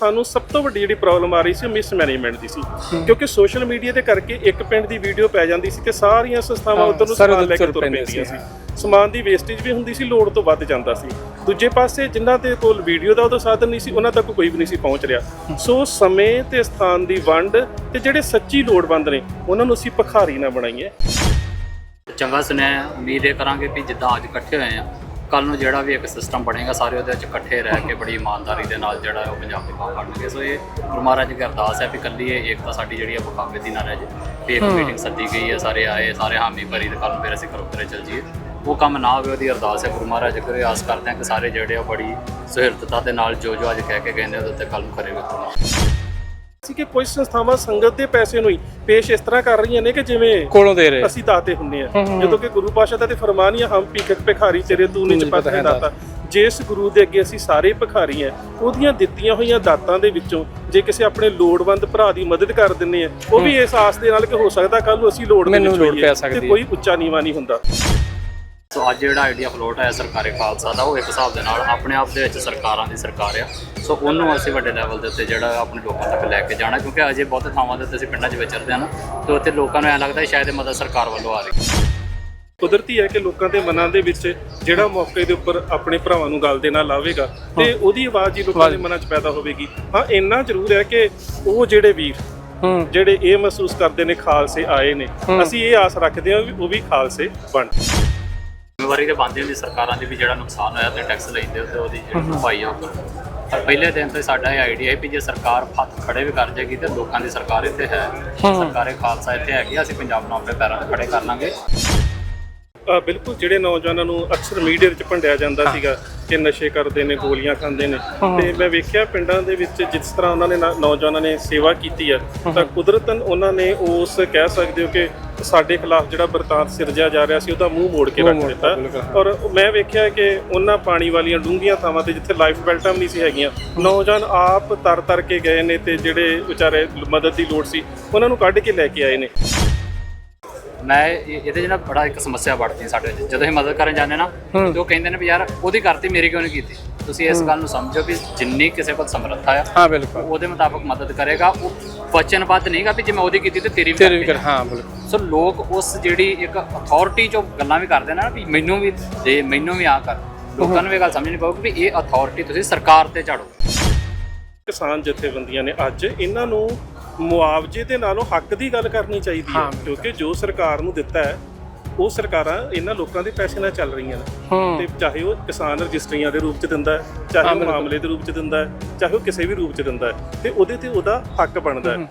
ਸਾਨੂੰ ਸਭ ਤੋਂ ਵੱਡੀ ਜਿਹੜੀ ਪ੍ਰੋਬਲਮ ਆ ਰਹੀ ਸੀ ਮਿਸਮੈਨੇਜਮੈਂਟ ਦੀ ਸੀ। ਕਿਉਂਕਿ ਸੋਸ਼ਲ ਮੀਡੀਆ ਤੇ ਕਰਕੇ ਇੱਕ ਪਿੰਡ ਦੀ ਵੀਡੀਓ ਪੈ ਜਾਂਦੀ ਸੀ ਤੇ ਸਾਰੀਆਂ ਸੰਸਥਾਵਾਂ ਉਧਰ ਨੂੰ ਸਮਾਨ ਲੈ ਕੇ ਤੁਰ ਤੁਰ ਪੈਂਦੇ ਪੈਂਦੀਆਂ ਸੀ। ਸਮਾਨ ਦੀ ਵੇਸਟੇਜ ਵੀ ਹੁੰਦੀ ਸੀ ਲੋੜ ਤੋਂ ਵੱਧ ਜਾਂਦਾ ਸੀ। ਦੂਜੇ ਪਾਸੇ ਜਿਨ੍ਹਾਂ ਦੇ ਕੋਲ ਵੀਡੀਓ ਦਾ ਉਦੋਂ ਸਾਧਨ ਨਹੀਂ ਸੀ ਉਹਨਾਂ ਤੱਕ ਕੋਈ ਵੀ ਨਹੀਂ ਸੀ ਪਹੁੰਚ ਰਿਹਾ। ਸੋ ਸਮੇਂ ਤੇ ਸਥਾਨ ਦੀ ਵੰਡ ਤੇ ਜਿਹੜੇ ਸੱਚੀ ਲੋੜਵੰਦ ਨੇ ਉਹਨਾਂ ਨੂੰ ਅਸੀਂ ਭਖਾਰੀ ਨਾ ਬਣਾਈਏ। ਚੰਗਾ ਸੁਣਿਆ। ਉਮੀਦ ਇਹ ਕਰਾਂਗੇ ਵੀ ਜਿੱਦਾਂ ਅੱਜ ਇਕੱਠੇ ਹੋਏ ਆ ਕੱਲ ਨੂੰ ਜਿਹੜਾ ਵੀ ਇੱਕ ਸਿਸਟਮ ਬਣੇਗਾ ਸਾਰੇ ਉਹਦੇ ਵਿੱਚ ਇਕੱਠੇ ਰਹਿ ਕੇ ਬੜੀ ਇਮਾਨਦਾਰੀ ਦੇ ਨਾਲ ਜਿਹੜਾ ਉਹ ਪੰਜਾਬ ਦੇ ਕੰਮ ਕਰਨਗੇ। ਸੋ ਇਹ ਗੁਰੂ ਮਹਾਰਾਜ ਦੀ ਅਰਦਾਸ ਹੈ ਵੀ ਕੱਲੀ ਇਹ ਏਕਤਾ ਸਾਡੀ ਜਿਹੜੀ ਹੈ ਮੁਕਾਬਲੇ ਦੀ ਨਾ ਰਹਿ ਜੇ। ਵੀ ਇੱਕ ਮੀਟਿੰਗ ਸੱਦੀ ਗਈ ਹੈ ਸਾਰੇ ਆਏ ਸਾਰੇ ਹਾਮੀ ਭਰੀ ਤੇ ਕੱਲ ਨੂੰ ਫਿਰ ਅਸੀਂ ਘਰੇ ਚੱਲ ਜਾਈਏ। ਉਹ ਕੰਮ ਨਾ ਹੋਵੇ ਉਹਦੀ ਅਰਦਾਸ ਹੈ ਗੁਰੂ ਮਹਾਰਾਜ ਕਰੇ ਆਸ ਕਰਦੇ ਹਾਂ ਕਿ ਸਾਰੇ ਜਿਹੜੇ ਆ ਬੜੀ ਸੁਹਿਰਦਤਾ ਦੇ ਨਾਲ ਜੋ ਜੋ ਅੱਜ ਕਹਿ ਕੇ ਗਏ ਨੇ ਉਹਦੇ ਉੱਤੇ ਕੱਲ ਨੂੰ ਕਰੇ ਵੇਖੋ। ਸੀ ਕਿ ਕੁਝ ਸੰਸਥਾਵਾਂ ਸੰਗਤ ਦੇ ਪੈਸੇ ਨੂੰ ਹੀ ਪੇਸ਼ ਇਸ ਤਰ੍ਹਾਂ ਕਰ ਰਹੀਆਂ ਨੇ ਕਿ ਜਿਵੇਂ ਕੋਲੋਂ ਦੇ ਰਹੇ। ਅਸੀਂ ਦਾਤੇ ਹੁੰਨੇ ਆ ਜਦੋਂ ਕਿ ਗੁਰੂ ਪਾਸ਼ਾ ਦਾ ਤੇ ਫਰਮਾਨ ਹੀ ਹਮ ਭਿਖਕ ਭਿਖਾਰੀ ਤੇਰੇ ਤੂੰ ਨਿਜ ਪਤ ਹੈ ਦਾਤਾ। ਜਿਸ ਗੁਰੂ ਦੇ ਅੱਗੇ ਅਸੀਂ ਸਾਰੇ ਭਿਖਾਰੀ ਆ ਉਹਦੀਆਂ ਦਿੱਤੀਆਂ ਹੋਈਆਂ ਦਾਤਾਂ ਦੇ ਵਿੱਚੋਂ ਜੇ ਕਿਸੇ ਆਪਣੇ ਲੋੜਵੰਦ ਭਰਾ ਦੀ ਮਦਦ ਕਰ ਦਿੰਨੇ ਆ ਉਹ ਵੀ ਇਸ ਆਸ ਦੇ ਨਾਲ ਕਿ ਹੋ ਸਕਦਾ ਕੱਲ ਨੂੰ ਅਸੀਂ ਲੋੜ ਮੈਨੂੰ ਵਿੱਚ ਲੋੜ ਪੈ ਸਕਦੀ ਹੈ। ਕੋਈ ਉੱਚਾ ਨੀਵਾ ਨਹੀਂ ਹੁੰਦਾ। ਸੋ ਅੱਜ ਜਿਹੜਾ ਆਈਡੀਆ ਫਲੋਟ ਹੈ ਸਰਕਾਰੀ ਖਾਲਸਾ ਦਾ ਉਹ ਇੱਕ ਹਿਸਾਬ ਦੇ ਨਾਲ ਆਪਣੇ ਆਪ ਦੇ ਵਿੱਚ ਸਰਕਾਰਾਂ ਦੀ ਸਰਕਾਰ ਆ। ਸੋ ਉਹਨੂੰ ਅਸੀਂ ਵੱਡੇ ਲੈਵਲ ਦੇ ਉੱਤੇ ਜਿਹੜਾ ਆਪਣੇ ਲੋਕਾਂ ਤੱਕ ਲੈ ਕੇ ਜਾਣਾ ਕਿਉਂਕਿ ਅਜੇ ਬਹੁਤੇ ਥਾਵਾਂ ਦੇ ਉੱਤੇ ਅਸੀਂ ਪਿੰਡਾਂ 'ਚ ਵਿਚਰਦੇ ਹਾਂ ਨਾ ਤੇ ਉੱਥੇ ਲੋਕਾਂ ਨੂੰ ਐ ਲੱਗਦਾ ਸ਼ਾਇਦ ਇਹ ਮਦਦ ਸਰਕਾਰ ਵੱਲੋਂ ਆ ਰਹੀ ਹੈ। ਕੁਦਰਤੀ ਹੈ ਕਿ ਲੋਕਾਂ ਦੇ ਮਨਾਂ ਦੇ ਵਿੱਚ ਜਿਹੜਾ ਮੌਕੇ ਦੇ ਉੱਪਰ ਆਪਣੇ ਭਰਾਵਾਂ ਨੂੰ ਗੱਲ ਦੇ ਨਾਲ ਲਾਵੇਗਾ ਤੇ ਉਹਦੀ ਆਵਾਜ਼ ਹੀ ਲੋਕਾਂ ਦੇ ਮਨਾਂ 'ਚ ਪੈਦਾ ਹੋਵੇਗੀ। ਹਾਂ ਇੰਨਾ ਜ਼ਰੂਰ ਹੈ ਕਿ ਉਹ ਜਿਹੜੇ ਵੀਰ ਹੂੰ। ਜਿਹੜੇ ਇਹ ਮਹਿਸੂਸ ਕਰਦੇ ਨੇ ਖਾਲਸੇ ਆਏ ਨੇ ਅਸੀਂ ਇਹ ਆਸ ਰੱਖਦੇ ਹਾਂ ਵੀ ਉਹ ਵੀ ਖਾਲਸੇ ਬਣ। ਜ਼ਿੰਮੇਵਾਰੀ ਤੇ ਬਣਦੀ ਹੁੰਦੀ ਸਰਕਾਰਾਂ ਦੀ ਵੀ ਜਿਹੜਾ ਨੁਕਸਾਨ ਹੋਇਆ ਤੇ ਟੈਕਸ ਲੈਂਦੇ ਉੱਤੇ ਉਹਦੀ ਜਿਹੜੀ ਭਰਪਾਈ ਆ ਉਹ ਕਰੋ। ਪਰ ਪਹਿਲੇ ਦਿਨ ਤੋਂ ਹੀ ਸਾਡਾ ਇਹ ਆਈਡੀਆ ਹੈ ਵੀ ਜੇ ਸਰਕਾਰ ਹੱਥ ਖੜੇ ਵੀ ਕਰ ਜਾਏਗੀ ਤੇ ਲੋਕਾਂ ਦੀ ਸਰਕਾਰ ਇੱਥੇ ਹੈ। ਸਰਕਾਰੇ ਖਾਲਸਾ ਇੱਥੇ ਹੈਗੀ ਆ, ਅਸੀਂ ਪੰਜਾਬ ਨੂੰ ਆਪਣੇ ਪੈਰਾਂ ਤੇ ਖੜੇ ਕਰ ਲਾਂਗੇ। ਅ, ਬਿਲਕੁਲ ਜਿਹੜੇ ਨੌਜਵਾਨਾਂ ਨੂੰ ਅਕਸਰ ਮੀਡੀਆ ਵਿੱਚ ਭੰਡਿਆ ਜਾਂਦਾ ਸੀਗਾ ਕਿ ਨਸ਼ੇ ਕਰਦੇ ਨੇ ਗੋਲੀਆਂ ਖਾਂਦੇ ਨੇ। ਤੇ ਮੈਂ ਵੇਖਿਆ ਪਿੰਡਾਂ ਦੇ ਵਿੱਚ ਜਿਸ ਤਰ੍ਹਾਂ ਉਹਨਾਂ ਨੇ ਨਾ- ਨੌਜਵਾਨਾਂ ਨੇ ਸੇਵਾ ਕੀਤੀ ਹੈ। ਤਾਂ ਕੁਦਰਤਨ ਉਹਨਾਂ ਨੇ ਉਸ ਕਹਿ ਸਕਦੇ ਹੋ ਕਿ ਸਾਡੇ ਖਿਲਾਫ ਜਿਹੜਾ ਵਰਤਾਂਤ ਸਿਰਜਿਆ ਜਾ ਰਿਹਾ ਸੀ ਉਹਦਾ ਮੂੰਹ ਮੋੜ ਕੇ ਰੱਖ ਦਿੱਤਾ। ਔਰ ਮੈਂ ਵੇਖਿਆ ਕਿ ਉਹਨਾਂ ਪਾਣੀ ਵਾਲੀਆਂ ਡੂੰਘੀਆਂ ਥਾਵਾਂ ਤੇ ਜਿੱਥੇ ਲਾਈਫ ਬੈਲਟਾਂ ਵੀ ਨਹੀਂ ਸੀ ਹੈਗੀਆਂ ਨੌਜਵਾਨ ਆਪ ਤਰ ਤਰ ਕੇ ਗਏ ਨੇ ਤੇ ਜਿਹੜੇ ਵਿਚਾਰੇ ਮਦਦ ਦੀ ਲੋੜ ਸੀ ਉਹਨਾਂ ਨੂੰ ਕੱਢ ਕੇ ਲੈ ਕੇ ਆਏ ਨੇ ਮੈਂ ਇਹ- ਇਹਦੇ 'ਚ ਨਾ ਬੜਾ ਇੱਕ ਸਮੱਸਿਆ ਵੜਦੀ ਹੈ ਸਾਡੇ ਵਿੱਚ। ਜਦੋਂ ਅਸੀਂ ਮਦਦ ਕਰਨ ਜਾਂਦੇ ਨਾ ਤੇ ਉਹ ਕਹਿੰਦੇ ਨੇ ਵੀ ਯਾਰ ਉਹਦੀ ਕਰਤੀ ਮੇਰੀ ਕਿਉਂ ਨਹੀਂ ਕੀਤੀ? ਤੁਸੀਂ ਇਸ ਗੱਲ ਨੂੰ ਸਮਝੋ ਵੀ ਜਿੰਨੀ ਕਿਸੇ ਕੋਲ ਸਮਰੱਥਾ ਆ ਹਾਂ ਬਿਲਕੁਲ। ਉਹਦੇ ਮੁਤਾਬਕ ਮਦਦ ਕਰੇਗਾ। ਉਹ ਵਚਨਬੱਧ ਨਹੀਂਗਾ ਵੀ ਜੇ ਮੈਂ ਉਹਦੀ ਕੀਤੀ ਤੇ ਤੇਰੀ ਵੀ ਤੇਰੇ ਵੀ ਕਰਨੀ ਕਰ ਹਾਂ ਬਿਲਕੁਲ। ਸੋ ਲੋਕ ਉਸ ਜਿਹੜੀ ਇੱਕ ਅਥਾਰਟੀ ਚੋਂ ਗੱਲਾਂ ਵੀ ਕਰਦੇ ਨੇ ਨਾ ਵੀ ਮੈਨੂੰ ਵੀ ਦੇ ਮੈਨੂੰ ਵੀ ਆ ਕਰ। ਲੋਕਾਂ ਨੂੰ ਇਹ ਗੱਲ ਸਮਝਣੀ ਪਊਗੀ ਵੀ ਇਹ ਅਥਾਰਟੀ ਤੁਸੀਂ ਸਰਕਾਰ ਤੇ ਝਾੜੋ ਕਿਸਾਨ ਜਥੇਬੰਦੀਆਂ ਨੇ ਅੱਜ ਇਹਨਾਂ ਨੂੰ ਮੁਆਵਜ਼ੇ ਦੇ ਨਾਲੋਂ ਹੱਕ ਦੀ ਗੱਲ ਕਰਨੀ ਚਾਹੀਦੀ ਹੈ। ਕਿਉਂਕਿ ਜੋ ਸਰਕਾਰ ਨੂੰ ਦਿੱਤਾ ਹੈ ਉਹ ਸਰਕਾਰਾਂ ਇਹਨਾਂ ਲੋਕਾਂ ਦੇ ਪੈਸੇ ਨਾਲ ਚੱਲ ਰਹੀਆਂ ਨੇ। ਤੇ ਚਾਹੇ ਉਹ ਕਿਸਾਨ ਰਜਿਸਟਰੀਆਂ ਦੇ ਰੂਪ ਚ ਦਿੰਦਾ ਹੈ ਚਾਹੇ ਉਹ। ਮਾਮਲੇ ਦੇ ਰੂਪ ਚ ਦਿੰਦਾ ਹੈ ਚਾਹੇ ਉਹ ਕਿਸੇ ਵੀ ਰੂਪ ਚ ਦਿੰਦਾ ਹੈ ਤੇ ਉਹਦੇ ਤੇ ਉਹਦਾ ਹੱਕ ਬਣਦਾ ਹੈ।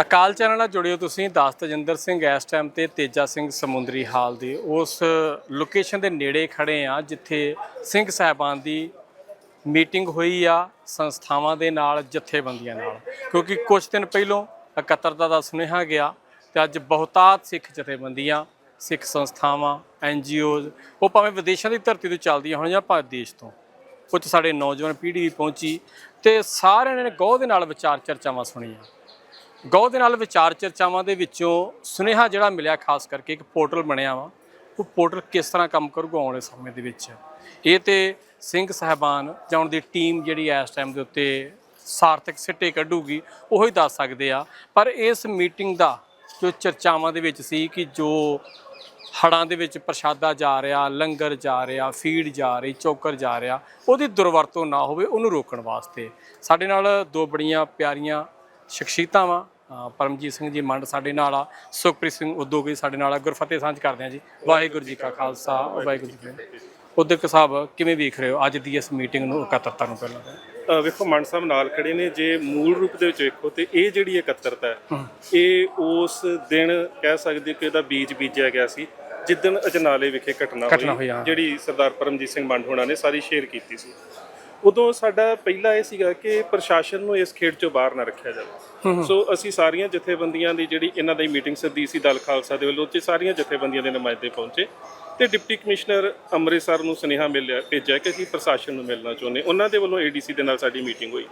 ਅਕਾਲ ਚੈਨਲ ਨਾਲ ਜੁੜਿਓ ਤੁਸੀਂ ਦਾਸ ਤਜਿੰਦਰ ਸਿੰਘ ਇਸ ਟਾਈਮ ਤੇ ਤੇਜਾ ਸਿੰਘ ਸਮੁੰਦਰੀ ਹਾਲ ਦੇ। ਉਸ ਲੋਕੇਸ਼ਨ ਦੇ ਨੇੜੇ ਖੜੇ ਆ ਜਿੱਥੇ ਸਿੰਘ ਸਾਹਿਬਾਨ ਦੀ ਮੀਟਿੰਗ ਹੋਈ ਆ। ਸੰਸਥਾਵਾਂ ਦੇ ਨਾਲ, ਜਥੇਬੰਦੀਆਂ ਨਾਲ। ਕਿਉਂਕਿ ਕੁਝ ਦਿਨ ਪਹਿਲੋਂ ਇਕੱਤਰਤਾ ਦਾ ਸੁਨੇਹਾ ਗਿਆ ਤੇ ਅੱਜ ਬਹੁਤਾਤ ਸਿੱਖ ਜਥੇਬੰਦੀਆਂ, ਸਿੱਖ ਸੰਸਥਾਵਾਂ ਐਨਜੀਓਜ਼ ਉਹ ਭਾਵੇਂ ਵਿਦੇਸ਼ਾਂ ਦੀ ਧਰਤੀ ਤੋਂ ਚੱਲਦੀਆਂ ਹੋਣ ਜਾਂ ਭਾਵੇਂ ਦੇਸ਼ ਤੋਂ ਕੁਝ ਸਾਡੇ ਨੌਜਵਾਨ ਪੀੜ੍ਹੀ ਵੀ ਪਹੁੰਚੀ ਤੇ ਸਾਰਿਆਂ ਨੇ ਗੌਹ ਦੇ ਨਾਲ ਵਿਚਾਰ ਚਰਚਾਵਾਂ ਸੁਣੀਆਂ। ਗੌ ਦੇ ਨਾਲ ਵਿਚਾਰ ਚਰਚਾਵਾਂ ਦੇ ਵਿੱਚੋਂ ਸੁਨੇਹਾ ਜਿਹੜਾ ਮਿਲਿਆ, ਖਾਸ ਕਰਕੇ ਇੱਕ ਪੋਰਟਲ ਬਣਿਆ ਵਾ, ਉਹ ਪੋਰਟਲ ਕਿਸ ਤਰ੍ਹਾਂ ਕੰਮ ਕਰੂਗਾ ਆਉਣ ਵਾਲੇ ਸਮੇਂ ਦੇ ਵਿੱਚ। ਇਹ ਤੇ ਸਿੰਘ ਸਾਹਿਬਾਨ ਜਾਂ ਉਹਨਾਂ ਦੀ ਟੀਮ ਜਿਹੜੀ ਇਸ ਟਾਈਮ ਦੇ ਉੱਤੇ ਸਾਰਥਕ ਸਿੱਟੇ ਕੱਢੂਗੀ, ਉਹੀ ਦੱਸ ਸਕਦੇ ਆ। ਪਰ ਇਸ ਮੀਟਿੰਗ ਦਾ ਜੋ ਚਰਚਾਵਾਂ ਦੇ ਵਿੱਚ ਸੀ ਕਿ ਜੋ ਹੜਾਂ ਦੇ ਵਿੱਚ ਪ੍ਰਸ਼ਾਦਾ ਜਾ ਰਿਹਾ, ਲੰਗਰ ਜਾ ਰਿਹਾ, ਫੀਡ ਜਾ ਰਹੀ, ਚੌਕਰ ਜਾ ਰਿਹਾ, ਉਹਦੀ ਦੁਰਵਰਤੋਂ ਨਾ ਹੋਵੇ, ਉਹਨੂੰ ਰੋਕਣ ਵਾਸਤੇ। ਸਾਡੇ ਨਾਲ ਦੋ ਬੜੀਆਂ ਪਿਆਰੀਆਂ ਸ਼ਖਸੀਅਤਾਂ ਵਾ ਪਰਮਜੀਤ ਸਿੰਘ ਜੀ ਮੰਡ ਸਾਡੇ ਨਾਲ ਆ, ਸੁਖਪ੍ਰੀਤ ਸਿੰਘ ਉਦੋਗੀ ਸਾਡੇ ਨਾਲ ਆ। ਗੁਰਫਤਿਹ ਸਾਂਝ ਕਰਦੇ ਆ ਜੀ। ਵਾਹਿਗੁਰੂ ਜੀ ਕਾ ਖਾਲਸਾ, ਵਾਹਿਗੁਰੂ ਜੀ ਕੀ ਫਤਿਹ। ਉਦਕ ਸਾਹਿਬ ਕਿਵੇਂ ਵੇਖ ਰਹੇ ਹੋ ਅੱਜ ਦੀ ਇਸ ਮੀਟਿੰਗ ਨੂੰ ਇਕੱਤਰਤਾ ਨੂੰ ਪਹਿਲਾਂ? ਵੇਖੋ ਮਨ ਸਾਹਿਬ ਨਾਲ ਖੜੇ ਨੇ ਜੇ ਮੂਲ ਰੂਪ ਦੇ ਵਿੱਚ ਵੇਖੋ ਤੇ ਇਹ ਜਿਹੜੀ ਇਕੱਤਰਤਾ ਹੈ ਇਹ ਉਸ ਦਿਨ ਕਹਿ ਸਕਦੇ ਕਿ ਇਹਦਾ ਬੀਜ ਬੀਜਿਆ ਗਿਆ ਸੀ ਜਿੱਦਣ ਅਜਨਾਲੇ ਵਿਖੇ ਘਟਨਾ ਹੋਈ। ਜਿਹੜੀ ਸਰਦਾਰ ਪਰਮਜੀਤ ਸਿੰਘ ਮੰਡ ਹੋਣਾ ਨੇ ਸਾਰੀ ਸ਼ੇਅਰ ਕੀਤੀ ਸੀ। ਉਦੋਂ ਸਾਡਾ ਪਹਿਲਾ ਇਹ ਸੀਗਾ ਕਿ ਪ੍ਰਸ਼ਾਸਨ ਨੂੰ ਇਸ ਖੇਡ ਚੋਂ ਬਾਹਰ ਨਾ ਰੱਖਿਆ ਜਾਵੇ। ਸੋ ਅਸੀਂ ਸਾਰੀਆਂ ਜਥੇਬੰਦੀਆਂ ਦੀ ਜਿਹੜੀ ਇਹਨਾਂ ਦੀ ਮੀਟਿੰਗ ਸੱਦੀ ਸੀ ਦਲ ਖਾਲਸਾ ਦੇ ਵੱਲੋਂ ਤੇ ਸਾਰੀਆਂ ਜਥੇਬੰਦੀਆਂ ਦੇ ਨੁਮਾਇੰਦੇ ਪਹੁੰਚੇ ਤੇ ਡਿਪਟੀ ਕਮਿਸ਼ਨਰ ਅੰਮ੍ਰਿਤਸਰ ਨੂੰ ਸੁਨੇਹਾ ਮਿਲਿਆ ਭੇਜਿਆ ਕਿ ਅਸੀਂ ਪ੍ਰਸ਼ਾਸਨ ਨੂੰ ਮਿਲਣਾ ਚਾਹੁੰਦੇ ਉਹਨਾਂ ਦੇ ਵੱਲੋਂ ਏਡੀਸੀ ਦੇ ਨਾਲ ਸਾਡੀ ਮੀਟਿੰਗ ਹੋਈ।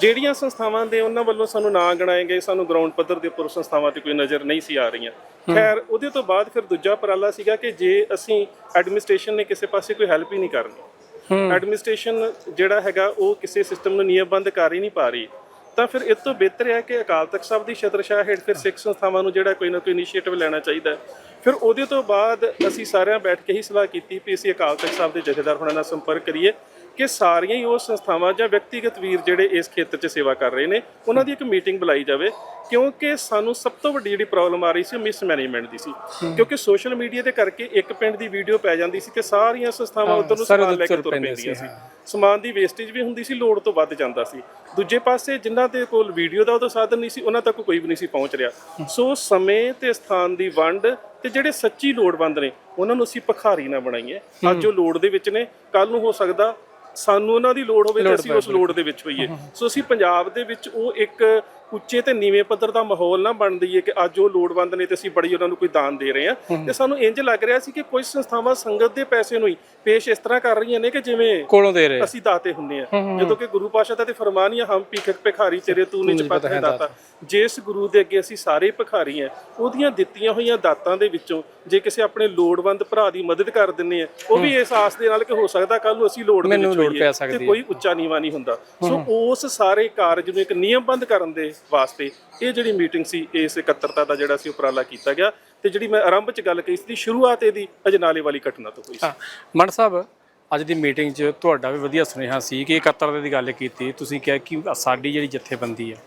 ਜਿਹੜੀਆਂ ਸੰਸਥਾਵਾਂ ਦੇ ਉਹਨਾਂ ਵੱਲੋਂ ਸਾਨੂੰ ਨਾਂ ਗਣਾਏ ਗਏ ਸਾਨੂੰ ਗਰਾਊਂਡ ਪੱਧਰ ਦੇ ਉੱਪਰ ਸੰਸਥਾਵਾਂ ਤੇ ਕੋਈ ਨਜ਼ਰ ਨਹੀਂ ਸੀ ਆ ਰਹੀਆਂ। ਖੈਰ ਉਹਦੇ ਤੋਂ ਬਾਅਦ ਫਿਰ ਦੂਜਾ ਉਪਰਾਲਾ ਸੀਗਾ ਕਿ ਜੇ ਅਸੀਂ ਐਡਮਿਨਿਸਟ੍ਰੇਸ਼ਨ ਨੇ ਕਿਸੇ ਪਾਸੇ ਕੋਈ ਹੈਲਪ ਹੀ ਨਹੀਂ ਕਰਨੀ ਐਡਮਿਨਿਸਟ੍ਰੇਸ਼ਨ ਜਿਹੜਾ ਹੈਗਾ ਉਹ ਕਿਸੇ ਸਿਸਟਮ ਨੂੰ ਨਿਯਮਬੰਦ ਕਰ ਹੀ ਨਹੀਂ ਪਾ ਰਹੀ। ਤਾਂ ਫਿਰ ਇਸ ਤੋਂ ਬਿਹਤਰ ਹੈ ਕਿ ਅਕਾਲ ਤਖਤ ਸਾਹਿਬ ਦੀ ਛਤਰਛਾਇਆ ਹੇਠ ਫਿਰ ਸਿੱਖ ਸੰਸਥਾਵਾਂ ਨੂੰ ਜਿਹੜਾ ਕੋਈ ਨਾ ਕੋਈ ਇਨੀਸ਼ੀਏਟਿਵ ਲੈਣਾ ਚਾਹੀਦਾ ਹੈ। ਫਿਰ ਉਹਦੇ ਤੋਂ ਬਾਅਦ ਅਸੀਂ ਸਾਰਿਆਂ ਬੈਠ ਕੇ ਹੀ ਸਲਾਹ ਕੀਤੀ ਵੀ ਅਸੀਂ ਅਕਾਲ ਤਖਤ ਸਾਹਿਬ ਦੇ ਜਥੇਦਾਰ ਹੋਣਾ ਨਾਲ ਸੰਪਰਕ ਕਰੀਏ। ਕਿ ਸਾਰੀਆਂ ਹੀ ਉਹ ਸੰਸਥਾਵਾਂ ਜਾਂ ਵਿਅਕਤੀਗਤ ਵੀਰ ਜਿਹੜੇ ਇਸ ਖੇਤਰ 'ਚ ਸੇਵਾ ਕਰ ਰਹੇ ਨੇ ਉਹਨਾਂ ਦੀ ਇੱਕ ਮੀਟਿੰਗ ਬੁਲਾਈ ਜਾਵੇ ਕਿਉਂਕਿ ਸਾਨੂੰ ਸਭ ਤੋਂ ਵੱਡੀ ਜਿਹੜੀ ਪ੍ਰੋਬਲਮ ਆ ਰਹੀ ਸੀ ਮਿਸਮੈਨੇਜਮੈਂਟ ਦੀ ਸੀ। ਕਿਉਂਕਿ ਸੋਸ਼ਲ ਮੀਡੀਆ ਦੇ ਕਰਕੇ ਇੱਕ ਪਿੰਡ ਦੀ ਵੀਡੀਓ ਪੈ ਜਾਂਦੀ ਸੀ ਤੇ ਸਾਰੀਆਂ ਸੰਸਥਾਵਾਂ ਉਧਰ ਨੂੰ ਸਮਾਨ ਲੈ ਕੇ ਤੁਰ ਤੁਰ ਪੈਂਦੇ ਪੈਂਦੀਆਂ ਸੀ, ਸੀ। ਸਮਾਨ ਦੀ ਵੇਸਟੇਜ ਵੀ ਹੁੰਦੀ ਸੀ ਲੋੜ ਤੋਂ ਵੱਧ ਜਾਂਦਾ ਸੀ। ਦੂਜੇ ਪਾਸੇ ਜਿਨ੍ਹਾਂ ਦੇ ਕੋਲ ਵੀਡੀਓ ਦਾ ਉਹਦਾ ਸਾਧਨ ਨਹੀਂ ਸੀ ਉਹਨਾਂ ਤੱਕ ਕੋਈ ਵੀ ਨਹੀਂ ਸੀ ਪਹੁੰਚ ਰਿਹਾ। ਸੋ ਸਮੇਂ ਤੇ ਸਥਾਨ ਦੀ ਵੰਡ ਤੇ ਜਿਹੜੇ ਸੱਚੀ ਲੋੜਵੰਦ ਨੇ ਉਹਨਾਂ ਨੂੰ ਅਸੀਂ ਭਖਾਰੀ ਨਾ ਬਣਾਈਏ। ਅੱਜ ਉਹ ਲੋੜ ਦੇ ਵਿੱਚ ਨੇ ਕੱਲ ਨੂੰ ਹੋ ਸਕਦਾ ਸਾਨੂੰ ਉਹਨਾਂ ਦੀ ਲੋੜ ਹੋਵੇ ਤੇ ਅਸੀਂ ਉਸ ਲੋੜ ਦੇ ਵਿੱਚ ਹੋਈਏ। ਸੋ ਅਸੀਂ ਪੰਜਾਬ ਦੇ ਵਿੱਚ ਉਹ ਇੱਕ ਉੱਚੇ ਤੇ ਨੀਵੇਂ ਪੱਧਰ ਦਾ ਮਾਹੌਲ ਨਾ ਬਣ ਦਈਏ ਕਿ ਅੱਜ ਉਹ ਲੋੜਵੰਦ ਨੇ ਤੇ ਅਸੀਂ ਬੜੀ ਉਹਨਾਂ ਨੂੰ ਕੋਈ ਦਾਨ ਦੇ ਰਹੇ ਹਾਂ। ਤੇ ਸਾਨੂੰ ਇੰਜ ਲੱਗ ਰਿਹਾ ਸੀ ਕਿ ਕੁਝ ਸੰਸਥਾਵਾਂ ਸੰਗਤ ਦੇ ਪੈਸੇ ਨੂੰ ਹੀ ਪੇਸ਼ ਇਸ ਤਰ੍ਹਾਂ ਕਰ ਰਹੀਆਂ ਨੇ ਕਿ ਜਿਵੇਂ ਕੋਲੋਂ ਦੇ ਰਹੇ। ਅਸੀਂ ਦਾਤੇ ਹੁੰਦੇ ਆ ਜਦੋਂ ਕਿ ਗੁਰੂ ਪਾਸ਼ਾ ਦਾ ਤੇ ਫਰਮਾਨ ਹੀ ਹਮ ਭਿਖਕ ਭਿਖਾਰੀ ਤੇਰੇ ਤੂੰ ਨਿਜ ਪਤ ਹੈ ਦਾਤਾ। ਜਿਸ ਗੁਰੂ ਦੇ ਅੱਗੇ ਅਸੀਂ ਸਾਰੇ ਭਿਖਾਰੀ ਆ ਉਹਦੀਆਂ ਦਿੱਤੀਆਂ ਹੋਈਆਂ ਦਾਤਾਂ ਦੇ ਵਿੱਚੋਂ ਜੇ ਕਿਸੇ ਆਪਣੇ ਲੋੜਵੰਦ ਭਰਾ ਦੀ ਮਦਦ ਕਰ ਦਿੰਨੇ ਆ ਉਹ ਵੀ ਇਸ ਆਸ ਦੇ ਨਾਲ ਕਿ ਹੋ ਸਕਦਾ ਕੱਲ ਨੂੰ ਅਸੀਂ ਲੋੜ ਦੇ ਵਿੱਚ ਹੋਈਏ ਪੈ ਤੇ। ਕੋਈ ਉੱਚਾ ਨੀਵਾ ਨਹੀਂ ਹੁੰਦਾ। ਸੋ ਉਸ ਸਾਰੇ ਕਾਰਜ ਨੂੰ ਇੱਕ ਨਿਯਮਬੰਦ ਕਰਨ ਦੇ ਵਾਸਤੇ ਇਹ ਜਿਹੜੀ ਮੀਟਿੰਗ ਸੀ, ਇਸ ਇਕੱਤਰਤਾ ਦਾ ਜਿਹੜਾ ਸੀ ਉਪਰਾਲਾ ਕੀਤਾ ਗਿਆ ਤੇ ਜਿਹੜੀ ਮੈਂ ਆਰੰਭ ਚ ਗੱਲ ਕਹੀ ਸੀ, ਦੀ ਸ਼ੁਰੂਆਤ ਇਹਦੀ ਅਜਨਾਲੇ ਵਾਲੀ ਘਟਨਾ ਤੋਂ ਹੋਈ ਸੀ। ਹਾਂ, ਮਨ ਸਾਹਿਬ, ਅੱਜ ਦੀ ਮੀਟਿੰਗ 'ਚ ਤੁਹਾਡਾ ਵੀ ਵਧੀਆ ਸੁਨੇਹਾ ਸੀ ਕਿ 71 ਦੀ ਗੱਲ ਕੀਤੀ। ਤੁਸੀਂ ਕਿਹਾ ਕਿ ਸਾਡੀ ਜਿਹੜੀ ਜਥੇਬੰਦੀ ਹੈ